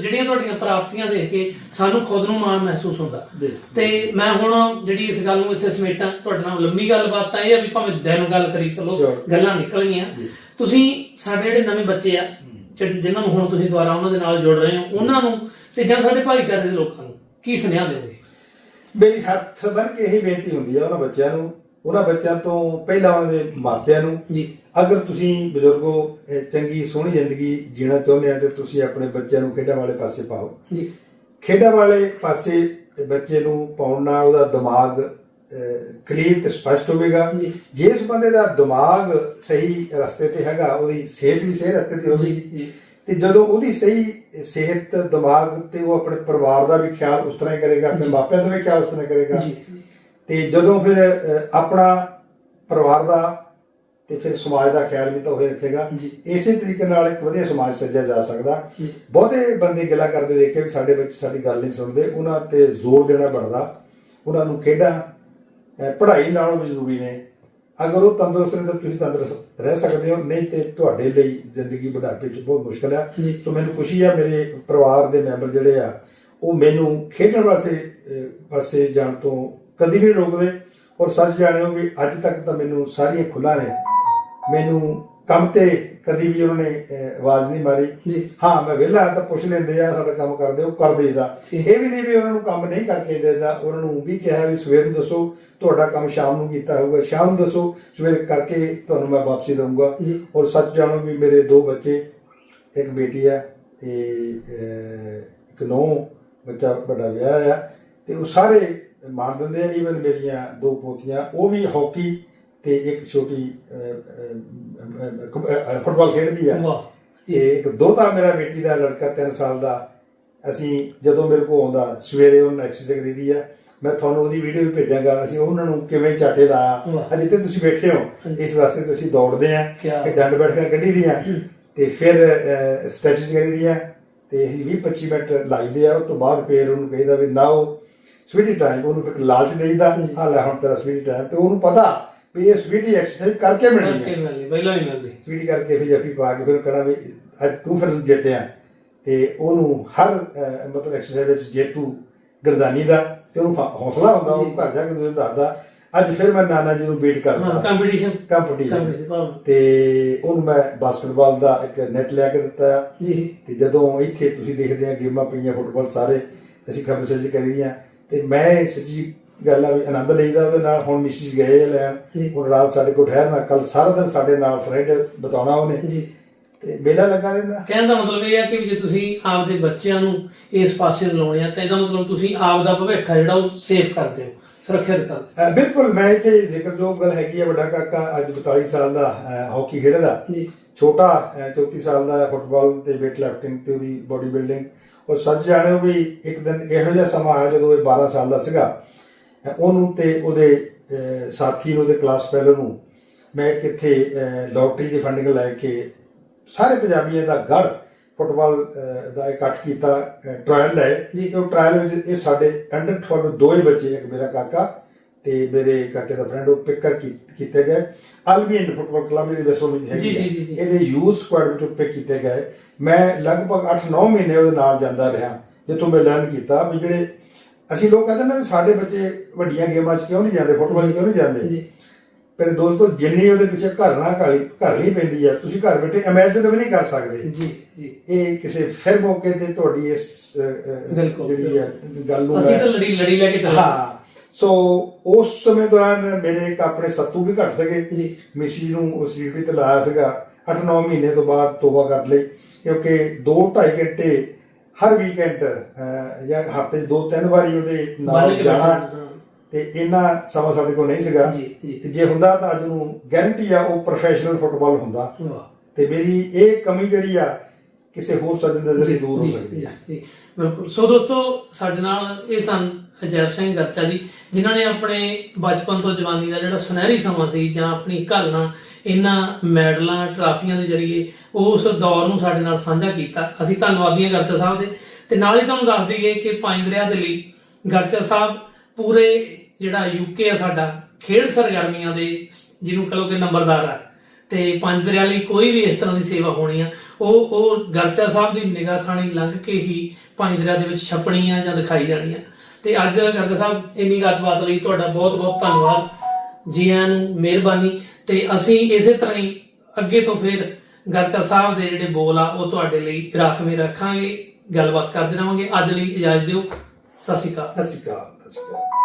ਜਿਹੜੀਆਂ ਤੁਹਾਡੀਆਂ ਪ੍ਰਾਪਤੀਆਂ ਦੇਖ ਕੇ ਸਾਨੂੰ ਖੁਦ ਨੂੰ ਮਾਣ ਮਹਿਸੂਸ ਹੁੰਦਾ। ਤੇ ਮੈਂ ਹੁਣ ਜਿਹੜੀ ਇਸ ਗੱਲ ਨੂੰ ਇੱਥੇ ਸਮੇਟਾਂ ਤੁਹਾਡੇ ਨਾਲ ਲੰਮੀ ਗੱਲਬਾਤ ਤਾਂ ਇਹ ਆ ਵੀ ਭਾਵੇਂ ਦਿਨ ਗੱਲ ਕਰੀ ਚਲੋ. ਗੱਲਾਂ ਨਿਕਲ ਗਈਆਂ ਤੁਸੀਂ ਸਾਡੇ ਜਿਹੜੇ ਨਵੇਂ ਬੱਚੇ ਆ ਜਿਨ੍ਹਾਂ ਨੂੰ ਹੁਣ ਤੁਸੀਂ ਦੁਬਾਰਾ ਉਹਨਾਂ ਦੇ ਨਾਲ ਜੁੜ ਰਹੇ ਹੋ ਉਹਨਾਂ ਨੂੰ ਤੇ ਜਾਂ ਸਾਡੇ ਭਾਈਚਾਰੇ ਦੇ ਲੋਕਾਂ ਨੂੰ ਕੀ ਸੁਨੇਹਾ ਦਿਓਗੇ ਮੇਰੀ ਹੱਥ ਬੰਨ ਕੇ ਇਹੀ ਬੇਨਤੀ ਹੁੰਦੀ ਹੈ ਉਹਨਾਂ ਬੱਚਿਆਂ ਨੂੰ। ਉਹਨਾਂ ਬੱਚਿਆਂ ਤੋਂ ਪਹਿਲਾਂ ਉਹਨਾਂ ਦੇ ਮਾਪਿਆਂ ਨੂੰ ਜੀ। ਅਗਰ ਤੁਸੀਂ ਬਜ਼ੁਰਗੋ ਚੰਗੀ ਸੋਹਣੀ ਜ਼ਿੰਦਗੀ ਜੀਣਾ ਚਾਹੁੰਦੇ ਆ ਤੇ ਤੁਸੀਂ ਆਪਣੇ ਬੱਚਿਆਂ ਨੂੰ ਖੇਡਾਂ ਵਾਲੇ ਪਾਸੇ ਪਾਓ। ਜੀ। ਖੇਡਾਂ ਵਾਲੇ ਪਾਸੇ ਬੱਚੇ ਨੂੰ ਪਾਉਣ ਨਾਲ ਉਹਦਾ ਦਿਮਾਗ ਕਲੀਅਰ ਤੇ ਸਪਸ਼ਟ ਹੋਵੇਗਾ। ਜੀ। ਜਿਸ ਬੰਦੇ ਦਾ ਦਿਮਾਗ ਸਹੀ ਰਸਤੇ ਤੇ ਹੈਗਾ ਉਹਦੀ ਸਿਹਤ ਵੀ ਸਹੀ ਰਸਤੇ ਤੇ ਹੋਵੇਗੀ। ਤੇ ਜਦੋਂ ਉਹਦੀ ਸਹੀ ਸਿਹਤ ਦਿਮਾਗ ਤੇ ਉਹ ਆਪਣੇ ਪਰਿਵਾਰ ਦਾ ਵੀ ਖਿਆਲ ਉਸ ਤਰ੍ਹਾਂ ਹੀ ਕਰੇਗਾ ਆਪਣੇ ਮਾਪਿਆਂ ਦਾ ਵੀ ਖਿਆਲ ਉਸ ਤਰ੍ਹਾਂ ਕਰੇਗਾ। ਤੇ ਜਦੋਂ ਫਿਰ ਆਪਣਾ ਪਰਿਵਾਰ ਦਾ ਤੇ ਫਿਰ ਸਮਾਜ ਦਾ ਖਿਆਲ ਵੀ ਤਾਂ ਉਹ ਰੱਖੇਗਾ। ਇਸੇ ਤਰੀਕੇ ਨਾਲ ਇੱਕ ਵਧੀਆ ਸਮਾਜ ਸੱਜਿਆ ਜਾ ਸਕਦਾ। ਬਹੁਤੇ ਬੰਦੇ ਗਿਲਾ ਕਰਦੇ ਦੇਖੇ ਵੀ ਸਾਡੇ ਬੱਚੇ ਸਾਡੀ ਗੱਲ ਨਹੀਂ ਸੁਣਦੇ। ਉਹਨਾਂ ਤੇ ਜ਼ੋਰ ਦੇਣਾ ਬਣਦਾ। ਉਹਨਾਂ ਨੂੰ ਖੇਡਾਂ ਪੜ੍ਹਾਈ ਨਾਲੋਂ ਵੀ ਜ਼ਰੂਰੀ ਨੇ। ਅਗਰ ਉਹ ਤੰਦਰੁਸਤ ਨੇ ਤਾਂ ਤੁਸੀਂ ਤੰਦਰੁਸਤ ਰਹਿ ਸਕਦੇ ਹੋ। ਨਹੀਂ ਤੇ ਤੁਹਾਡੇ ਲਈ ਜ਼ਿੰਦਗੀ ਬੁਢਾਪੇ 'ਚ ਬਹੁਤ ਮੁਸ਼ਕਲ ਆ। ਸੋ ਮੈਨੂੰ ਖੁਸ਼ੀ ਆ ਮੇਰੇ ਪਰਿਵਾਰ ਦੇ ਮੈਂਬਰ ਜਿਹੜੇ ਆ ਉਹ ਮੈਨੂੰ ਖੇਡਣ ਵਾਸਤੇ ਪਾਸੇ ਜਾਣ ਤੋਂ ਕਦੀ ਵੀ ਰੋਕਦੇ। ਔਰ ਸੱਚ ਜਾਣਿਓ ਵੀ ਅੱਜ ਤੱਕ ਤਾਂ ਮੈਨੂੰ ਸਾਰੀਆਂ ਖੁੱਲਾਂ ਨੇ। ਮੈਨੂੰ ਕੰਮ ਤੇ ਕਦੀ ਵੀ ਉਹਨਾਂ ਨੇ ਆਵਾਜ਼ ਨਹੀਂ ਮਾਰੀ। ਹਾਂ ਮੈਂ ਵਿਹਲਾ ਤਾਂ ਪੁੱਛ ਲੈਂਦੇ ਆ ਸਾਡਾ ਕੰਮ ਕਰਦੇ ਉਹ ਕਰ ਦੇਈਦਾ ਜੀ। ਇਹ ਵੀ ਨਹੀਂ ਵੀ ਉਹਨਾਂ ਨੂੰ ਕੰਮ ਨਹੀਂ ਕਰਕੇ ਦੇਦਾ ਉਹਨਾਂ ਨੂੰ ਵੀ ਕਿਹਾ ਵੀ ਸਵੇਰ ਨੂੰ ਦੱਸੋ ਤੁਹਾਡਾ ਕੰਮ ਸ਼ਾਮ ਨੂੰ ਕੀਤਾ ਹੋਊਗਾ। ਸ਼ਾਮ ਨੂੰ ਦੱਸੋ ਸਵੇਰ ਕਰਕੇ ਤੁਹਾਨੂੰ ਮੈਂ ਵਾਪਸੀ ਦਊਂਗਾ। ਔਰ ਸੱਚ ਜਾਣੋ ਵੀ ਮੇਰੇ ਦੋ ਬੱਚੇ ਇੱਕ ਬੇਟੀ ਆ ਤੇ ਇੱਕ ਨੌ ਬੱਚਾ ਵੱਡਾ ਵਿਆਹ ਆ ਤੇ ਉਹ ਸਾਰੇ ਮਾਰ ਦਿੰਦੇ ਆ ਈਵਨ ਮੇਰੀਆਂ ਦੋ ਪੋਤੀਆਂ। ਉਹ ਵੀ ਹਾਕੀ ਤੇ ਇੱਕ ਛੋਟੀ ਫੁੱਟਬਾਲ ਖੇਡਦੀ ਆ। ਤੇ ਇੱਕ ਦੋਤਾ ਮੇਰਾ ਬੇਟੀ ਦਾ ਲੜਕਾ 3 ਸਾਲ ਦਾ। ਅਸੀਂ ਜਦੋਂ ਮੇਰੇ ਕੋਲ ਆਉਂਦਾ ਸਵੇਰੇ ਉਹਨਾਂ ਐਕਸਰਸਾਈਜ਼ ਕਰੀਦੀ ਆ। ਮੈਂ ਤੁਹਾਨੂੰ ਉਹਦੀ ਵੀਡੀਓ ਵੀ ਭੇਜਾਂਗਾ। ਅਸੀਂ ਉਹਨਾਂ ਨੂੰ ਕਿਵੇਂ ਚਾਟੇ ਲਾਇਆ। ਅੱਜ ਜਿੱਥੇ ਤੁਸੀਂ ਬੈਠੇ ਹੋ। ਇਸ ਰਸਤੇ 'ਚ ਅਸੀਂ ਦੌੜਦੇ ਆ ਕਿ ਡੰਡ ਬੈਠ ਕੇ ਕੱਢੀ ਦੀਆਂ। ਤੇ ਫਿਰ ਸਟ੍ਰੈਚਿੰਗ ਕਰੀਦੀਆਂ ਤੇ ਅਸੀਂ 20 25 ਮਿੰਟ ਲਾਈਦੇ ਆ। ਉਸ ਤੋਂ ਬਾਅਦ ਫਿਰ ਉਹਨੂੰ ਕਹੀਦਾ ਵੀ ਨਾਓ ਸਵੀਟੀ ਟਾਈਮ ਉਹਨੂੰ ਇੱਕ ਲਾਲਚ ਦੇਈਦਾ। ਆ ਲੈ ਹੁਣ ਤੇਰਾ ਸਵੀਟੀ ਟਾਈਮ ਤੇ ਉਹਨੂੰ ਪਤਾ ਵੀ ਇਹ ਸਵੀਟੀ ਐਕਸਰਸਾਈਜ਼ ਕਰਕੇ ਮਿਲਣੀ ਹੈ। ਕਰਕੇ ਪਹਿਲਾਂ ਨਹੀਂ ਮਿਲਦੀ। ਸਵੀਟੀ ਕਰਕੇ ਫਿਰ ਜੱਫੀ ਪਾ ਕੇ ਫਿਰ ਕਹਣਾ ਵੀ ਅੱਜ ਤੂੰ ਫਿਰ ਜਿੱਤਿਆ। ਤੇ ਉਹਨੂੰ ਹਰ ਅਹ, ਮਤਲਬ ਐਕਸਰਸਾਈਜ਼ ਵਿੱਚ ਜੇਤੂ ਗਰਦਾਨੀ ਦਾ ਤੇ ਉਹਨੂੰ ਫ- ਹੌਸਲਾ ਹੁੰਦਾ ਉਹ ਘਰ ਜਾ ਕੇ ਦੂਜੇ ਦੱਸਦਾ ਅੱਜ ਫਿਰ ਮੈਂ ਨਾਨਾ ਜੀ ਨੂੰ ਬੀਟ ਹਾਂ ਕਰਦਾ ਕੰਪੀਟੀਸ਼ਨ ਕੰਪੀਟੀਸ਼ਨ ਤੇ ਉਹਨੂੰ ਮੈਂ ਬਾਸਕਟਬਾਲ ਦਾ ਇੱਕ ਨੈਟ ਲਿਆ ਕੇ ਦਿੱਤਾ। ਜੀ। ਤੇ ਜਦੋਂ ਇੱਥੇ ਤੁਸੀਂ ਦੇਖਦੇ ਆ ਗੇਮਾਂ ਪਈਆਂ ਫੁੱਟਬਾਲ ਸਾਰੇ ਅਸੀਂ ਖਬਰ ਸੱਜ ਕਰੀਆਂ ਤੇ ਮੈਂ ਸੱਚੀ ਗੱਲ ਆ ਵੀ ਆਨੰਦ ਲਈਦਾ ਉਹਦੇ ਨਾਲ ਹੁਣ ਮਿਸਿਸ ਗਏ ਆ ਲੈਣ ਜੀ। ਹੁਣ ਰਾਤ ਸਾਡੇ ਕੋਲ ਠਹਿਰਨਾ ਕੱਲ ਸਾਰਾ ਦਿਨ ਸਾਡੇ ਨਾਲ ਫਰੈਂਡ ਬਤਾਉਣਾ ਉਹਨੇ। ਜੀ। ਤੇ ਮੇਲਾ ਲੱਗਾ ਰਹਿੰਦਾ। ਕਹਿਣ ਦਾ ਮਤਲਬ ਇਹ ਹੈ ਕਿ ਵੀ ਜੇ ਤੁਸੀਂ ਆਪਦੇ ਬੱਚਿਆਂ ਨੂੰ ਇਸ ਪਾਸੇ ਲਾਉਣੇ ਆ ਤਾਂ ਇਹਦਾ ਮਤਲਬ ਤੁਸੀਂ ਆਪ ਦਾ ਭਵਿੱਖ ਆ ਜਿਹੜਾ ਉਹ ਸੇਫ ਕਰਦੇ ਹੋ ਸੁਰੱਖਿਅਤ ਕਰਦੇ ਬਿਲਕੁਲ ਮੈਂ ਇੱਥੇ ਜ਼ਿਕਰਯੋਗ ਗੱਲ ਹੈਗੀ ਆ ਵੱਡਾ ਕਾਕਾ ਅੱਜ 42 ਸਾਲ ਦਾ ਹਾਕੀ ਖੇਡਦਾ। ਜੀ। ਛੋਟਾ ਅਹ 34 ਸਾਲ ਦਾ ਫੁੱਟਬਾਲ ਤੇ ਵੇਟ ਲਿਫਟਿੰਗ ਤੇ ਉਹਦੀ ਬੋਡੀ ਬਿਲਡਿੰਗ ਉਹ ਸੱਚ ਜਾਣਿਓ ਵੀ ਇੱਕ ਦਿਨ ਇਹੋ ਜਿਹਾ ਸਮਾਂ ਆਇਆ ਜਦੋਂ ਇਹ 12 ਸਾਲ ਦਾ ਸੀਗਾ। ਉਹਨੂੰ ਤੇ ਉਹਦੇ ਸਾਥੀ ਨੂੰ ਉਹਦੇ ਕਲਾਸ ਫੈਲੋ ਨੂੰ ਮੈਂ ਕਿੱਥੇ ਲੋਟਰੀ ਦੀ ਫੰਡਿੰਗ ਲੈ ਕੇ ਸਾਰੇ ਪੰਜਾਬੀਆਂ ਦਾ ਗੜ ਫੁੱਟਬਾਲ ਦਾ ਇਕੱਠ ਕੀਤਾ ਟ੍ਰਾਇਲ ਹੈ ਜੀ। ਤੇ ਉਹ ਟ੍ਰਾਇਲ ਵਿੱਚ ਇਹ ਸਾਡੇ ਅੰਡਰ 12 ਦੋ ਹੀ ਬੱਚੇ ਇੱਕ ਮੇਰਾ ਕਾਕਾ ਤੇ ਮੇਰੇ ਕਾਕੇ ਦਾ ਫਰੈਂਡ ਉਹ ਪਿਕਰ ਕੀਤੇ ਗਏ ਅਲਬੀਨ ਫੁੱਟਬਾਲ ਕਲੱਬ ਦੀ ਵੈਸੋ ਵਿੱਚ ਹੈਗੀ ਜੀ, ਹੈ। ਇਹਦੇ ਯੂਥ ਸਕੁਆਡ ਵਿੱਚੋਂ ਪਿਕ ਕੀਤੇ ਗਏ ਮੈਂ ਲਗਭਗ 8-9 ਮਹੀਨੇ ਉਹਦੇ ਨਾਲ ਜਾਂਦਾ ਰਿਹਾ ਜਿੱਥੋਂ ਮੈਂ ਲਰਨ ਕੀਤਾ ਵੀ ਜਿਹੜੇ ਅਸੀਂ ਲੋਕ ਕਹਿੰਦੇ ਨੇ ਵੀ ਸਾਡੇ ਬੱਚੇ ਵੱਡੀਆਂ ਗੇਮਾਂ 'ਚ ਕਿਉਂ ਨਹੀਂ ਜਾਂਦੇ? ਫੁੱਟਬਾਲ 'ਚ ਕਿਉਂ ਨਹੀਂ ਜਾਂਦੇ? ਜੀ। ਪਰ ਦੋਸਤੋ ਜਿੰਨੀ ਉਹਦੇ ਪਿੱਛੇ ਘਰ ਨਾ ਘਾਲੀ ਘਰਲੀ ਪੈਂਦੀ ਆ ਤੁਸੀਂ ਘਰ ਬੈਠੇ ਇਮੇਜਿਨ ਵੀ ਨਹੀਂ ਕਰ ਸਕਦੇ। ਜੀ ਜੀ। ਇਹ ਕਿਸੇ ਫਿਰ ਮੌਕੇ ਤੇ ਤੁਹਾਡੀ ਇਸ ਜਿਹੜੀ ਆ ਗੱਲ ਨੂੰ ਅਸੀਂ ਤਾਂ ਲੜੀ ਲੜੀ ਲੈ ਕੇ ਚੱਲੇ। ਹਾਂ। ਸੋ ਉਸ ਸਮੇਂ ਦੌਰਾਨ ਮੇਰੇ ਇੱਕ ਆਪਣੇ ਸੱਤੂ ਵੀ ਘਟ ਸਕੇ ਜੀ। ਮਿਸੀ ਨੂੰ ਉਸ ਤੇ ਲਾਇਆ ਸੀਗਾ। 8-9 ਮਹੀਨੇ ਤੋਂ ਬਾਅਦ ਤੋਬਾ ਕਰ ਲਈ। ਕਿਉਂਕਿ 2-2.5 ਘੰਟੇ ਹਰ ਵੀਕਐਂਡ ਜਾਂ ਹਫ਼ਤੇ 'ਚ ਦੋ ਤਿੰਨ ਵਾਰੀ ਉਹਦੇ ਨਾਲ ਜਾਣਾ। ਤੇ ਇੰਨਾ ਸਮਾਂ ਸਾਡੇ ਕੋਲ ਨਹੀਂ ਸੀਗਾ। ਤੇ ਜੇ ਹੁੰਦਾ ਤਾਂ ਅੱਜ ਨੂੰ ਗਾਰੰਟੀ ਆ ਉਹ ਪ੍ਰੋਫੈਸ਼ਨਲ ਫੁੱਟਬਾਲ ਹੁੰਦਾ ਤੇ ਮੇਰੀ ਇਹ ਕਮੀ ਜਿਹੜੀ ਆ ਕਿਸੇ ਹੋਰ ਸੱਜਣ ਦੇ ਜ਼ਰੀਏ ਦੂਰ ਹੋ ਸਕਦੀ ਜੀ ਬਿਲਕੁਲ। ਸੋ ਦੋਸਤੋ ਸਾਡੇ ਨਾਲ ਇਹ ਸਨ ਅਜੈਬ ਸਿੰਘ ਗਰਚਾ ਜੀ ਜਿਨ੍ਹਾਂ ਨੇ ਆਪਣੇ ਬਚਪਨ ਤੋਂ ਜਵਾਨੀ ਦਾ ਜਿਹੜਾ ਸੁਨਹਿਰੀ ਸਮਾਂ ਸੀ ਜਾਂ ਆਪਣੀ ਘਾਲਣਾ ਇਹਨਾਂ ਮੈਡਲਾਂ ਟਰਾਫੀਆਂ ਦੇ ਜ਼ਰੀਏ ਉਸ ਦੌਰ ਨੂੰ ਸਾਡੇ ਨਾਲ ਸਾਂਝਾ ਕੀਤਾ। ਅਸੀਂ ਧੰਨਵਾਦੀ ਹਾਂ ਗਰਚਾ ਸਾਹਿਬ ਦੇ। ਤੇ ਨਾਲ ਹੀ ਤੁਹਾਨੂੰ ਦੱਸ ਦਈਏ ਕਿ ਪੰਜ ਦਰਿਆ ਦੇ ਲਈ ਗਰਚਾ ਸਾਹਿਬ ਪੂਰੇ ਜਿਹੜਾ ਯੂਕੇ ਆ ਸਾਡਾ ਖੇਡ ਸਰਗਰਮੀਆਂ ਦੇ ਜਿਹਨੂੰ ਕਹੋ ਕਿ ਨੰਬਰਦਾਰ ਆ। ਤੇ ਪੰਜ ਦਰਿਆ ਲਈ ਕੋਈ ਵੀ ਇਸ ਤਰ੍ਹਾਂ ਦੀ ਸੇਵਾ ਹੋਣੀ ਆ, ਉਹ ਉਹ ਗਰਚਾ ਸਾਹਿਬ ਦੀ ਨਿਗਾਹ ਥਾਣੀ ਲੰਘ ਕੇ ਹੀ ਪੰਜ ਦਰਿਆ ਦੇ ਵਿੱਚ ਛਪਣੀ ਆ ਜਾਂ ਦਿਖਾਈ ਜਾਣੀ ਆ ਤੇ ਅੱਜ ਗਰਚਾ ਸਾਹਿਬ, ਇੰਨੀ ਗੱਲਬਾਤ ਲਈ ਤੁਹਾਡਾ ਬਹੁਤ ਬਹੁਤ ਧੰਨਵਾਦ। ਜੀ ਆਇਆਂ ਨੂੰ ਮਿਹਰਬਾਨੀ। ਤੇ ਅਸੀਂ ਇਸੇ ਤਰ੍ਹਾਂ ਹੀ ਅੱਗੇ ਤੋਂ ਫਿਰ ਗਰਚਾ ਸਾਹਿਬ ਦੇ ਜਿਹੜੇ ਬੋਲ ਆ, ਉਹ ਤੁਹਾਡੇ ਲਈ ਰਾਖਵੇਂ ਰੱਖਾਂਗੇ। ਗੱਲਬਾਤ ਕਰਦੇ ਰਹਾਂਗੇ। ਅੱਜ ਲਈ ਇਜਾਜ਼ਤ ਦਿਓ। ਸਤਿ ਸ਼੍ਰੀ ਅਕਾਲ। ਸਤਿ ਸ਼੍ਰੀ ਅਕਾਲ, ਸਤਿ ਸ਼੍ਰੀ ਅਕਾਲ।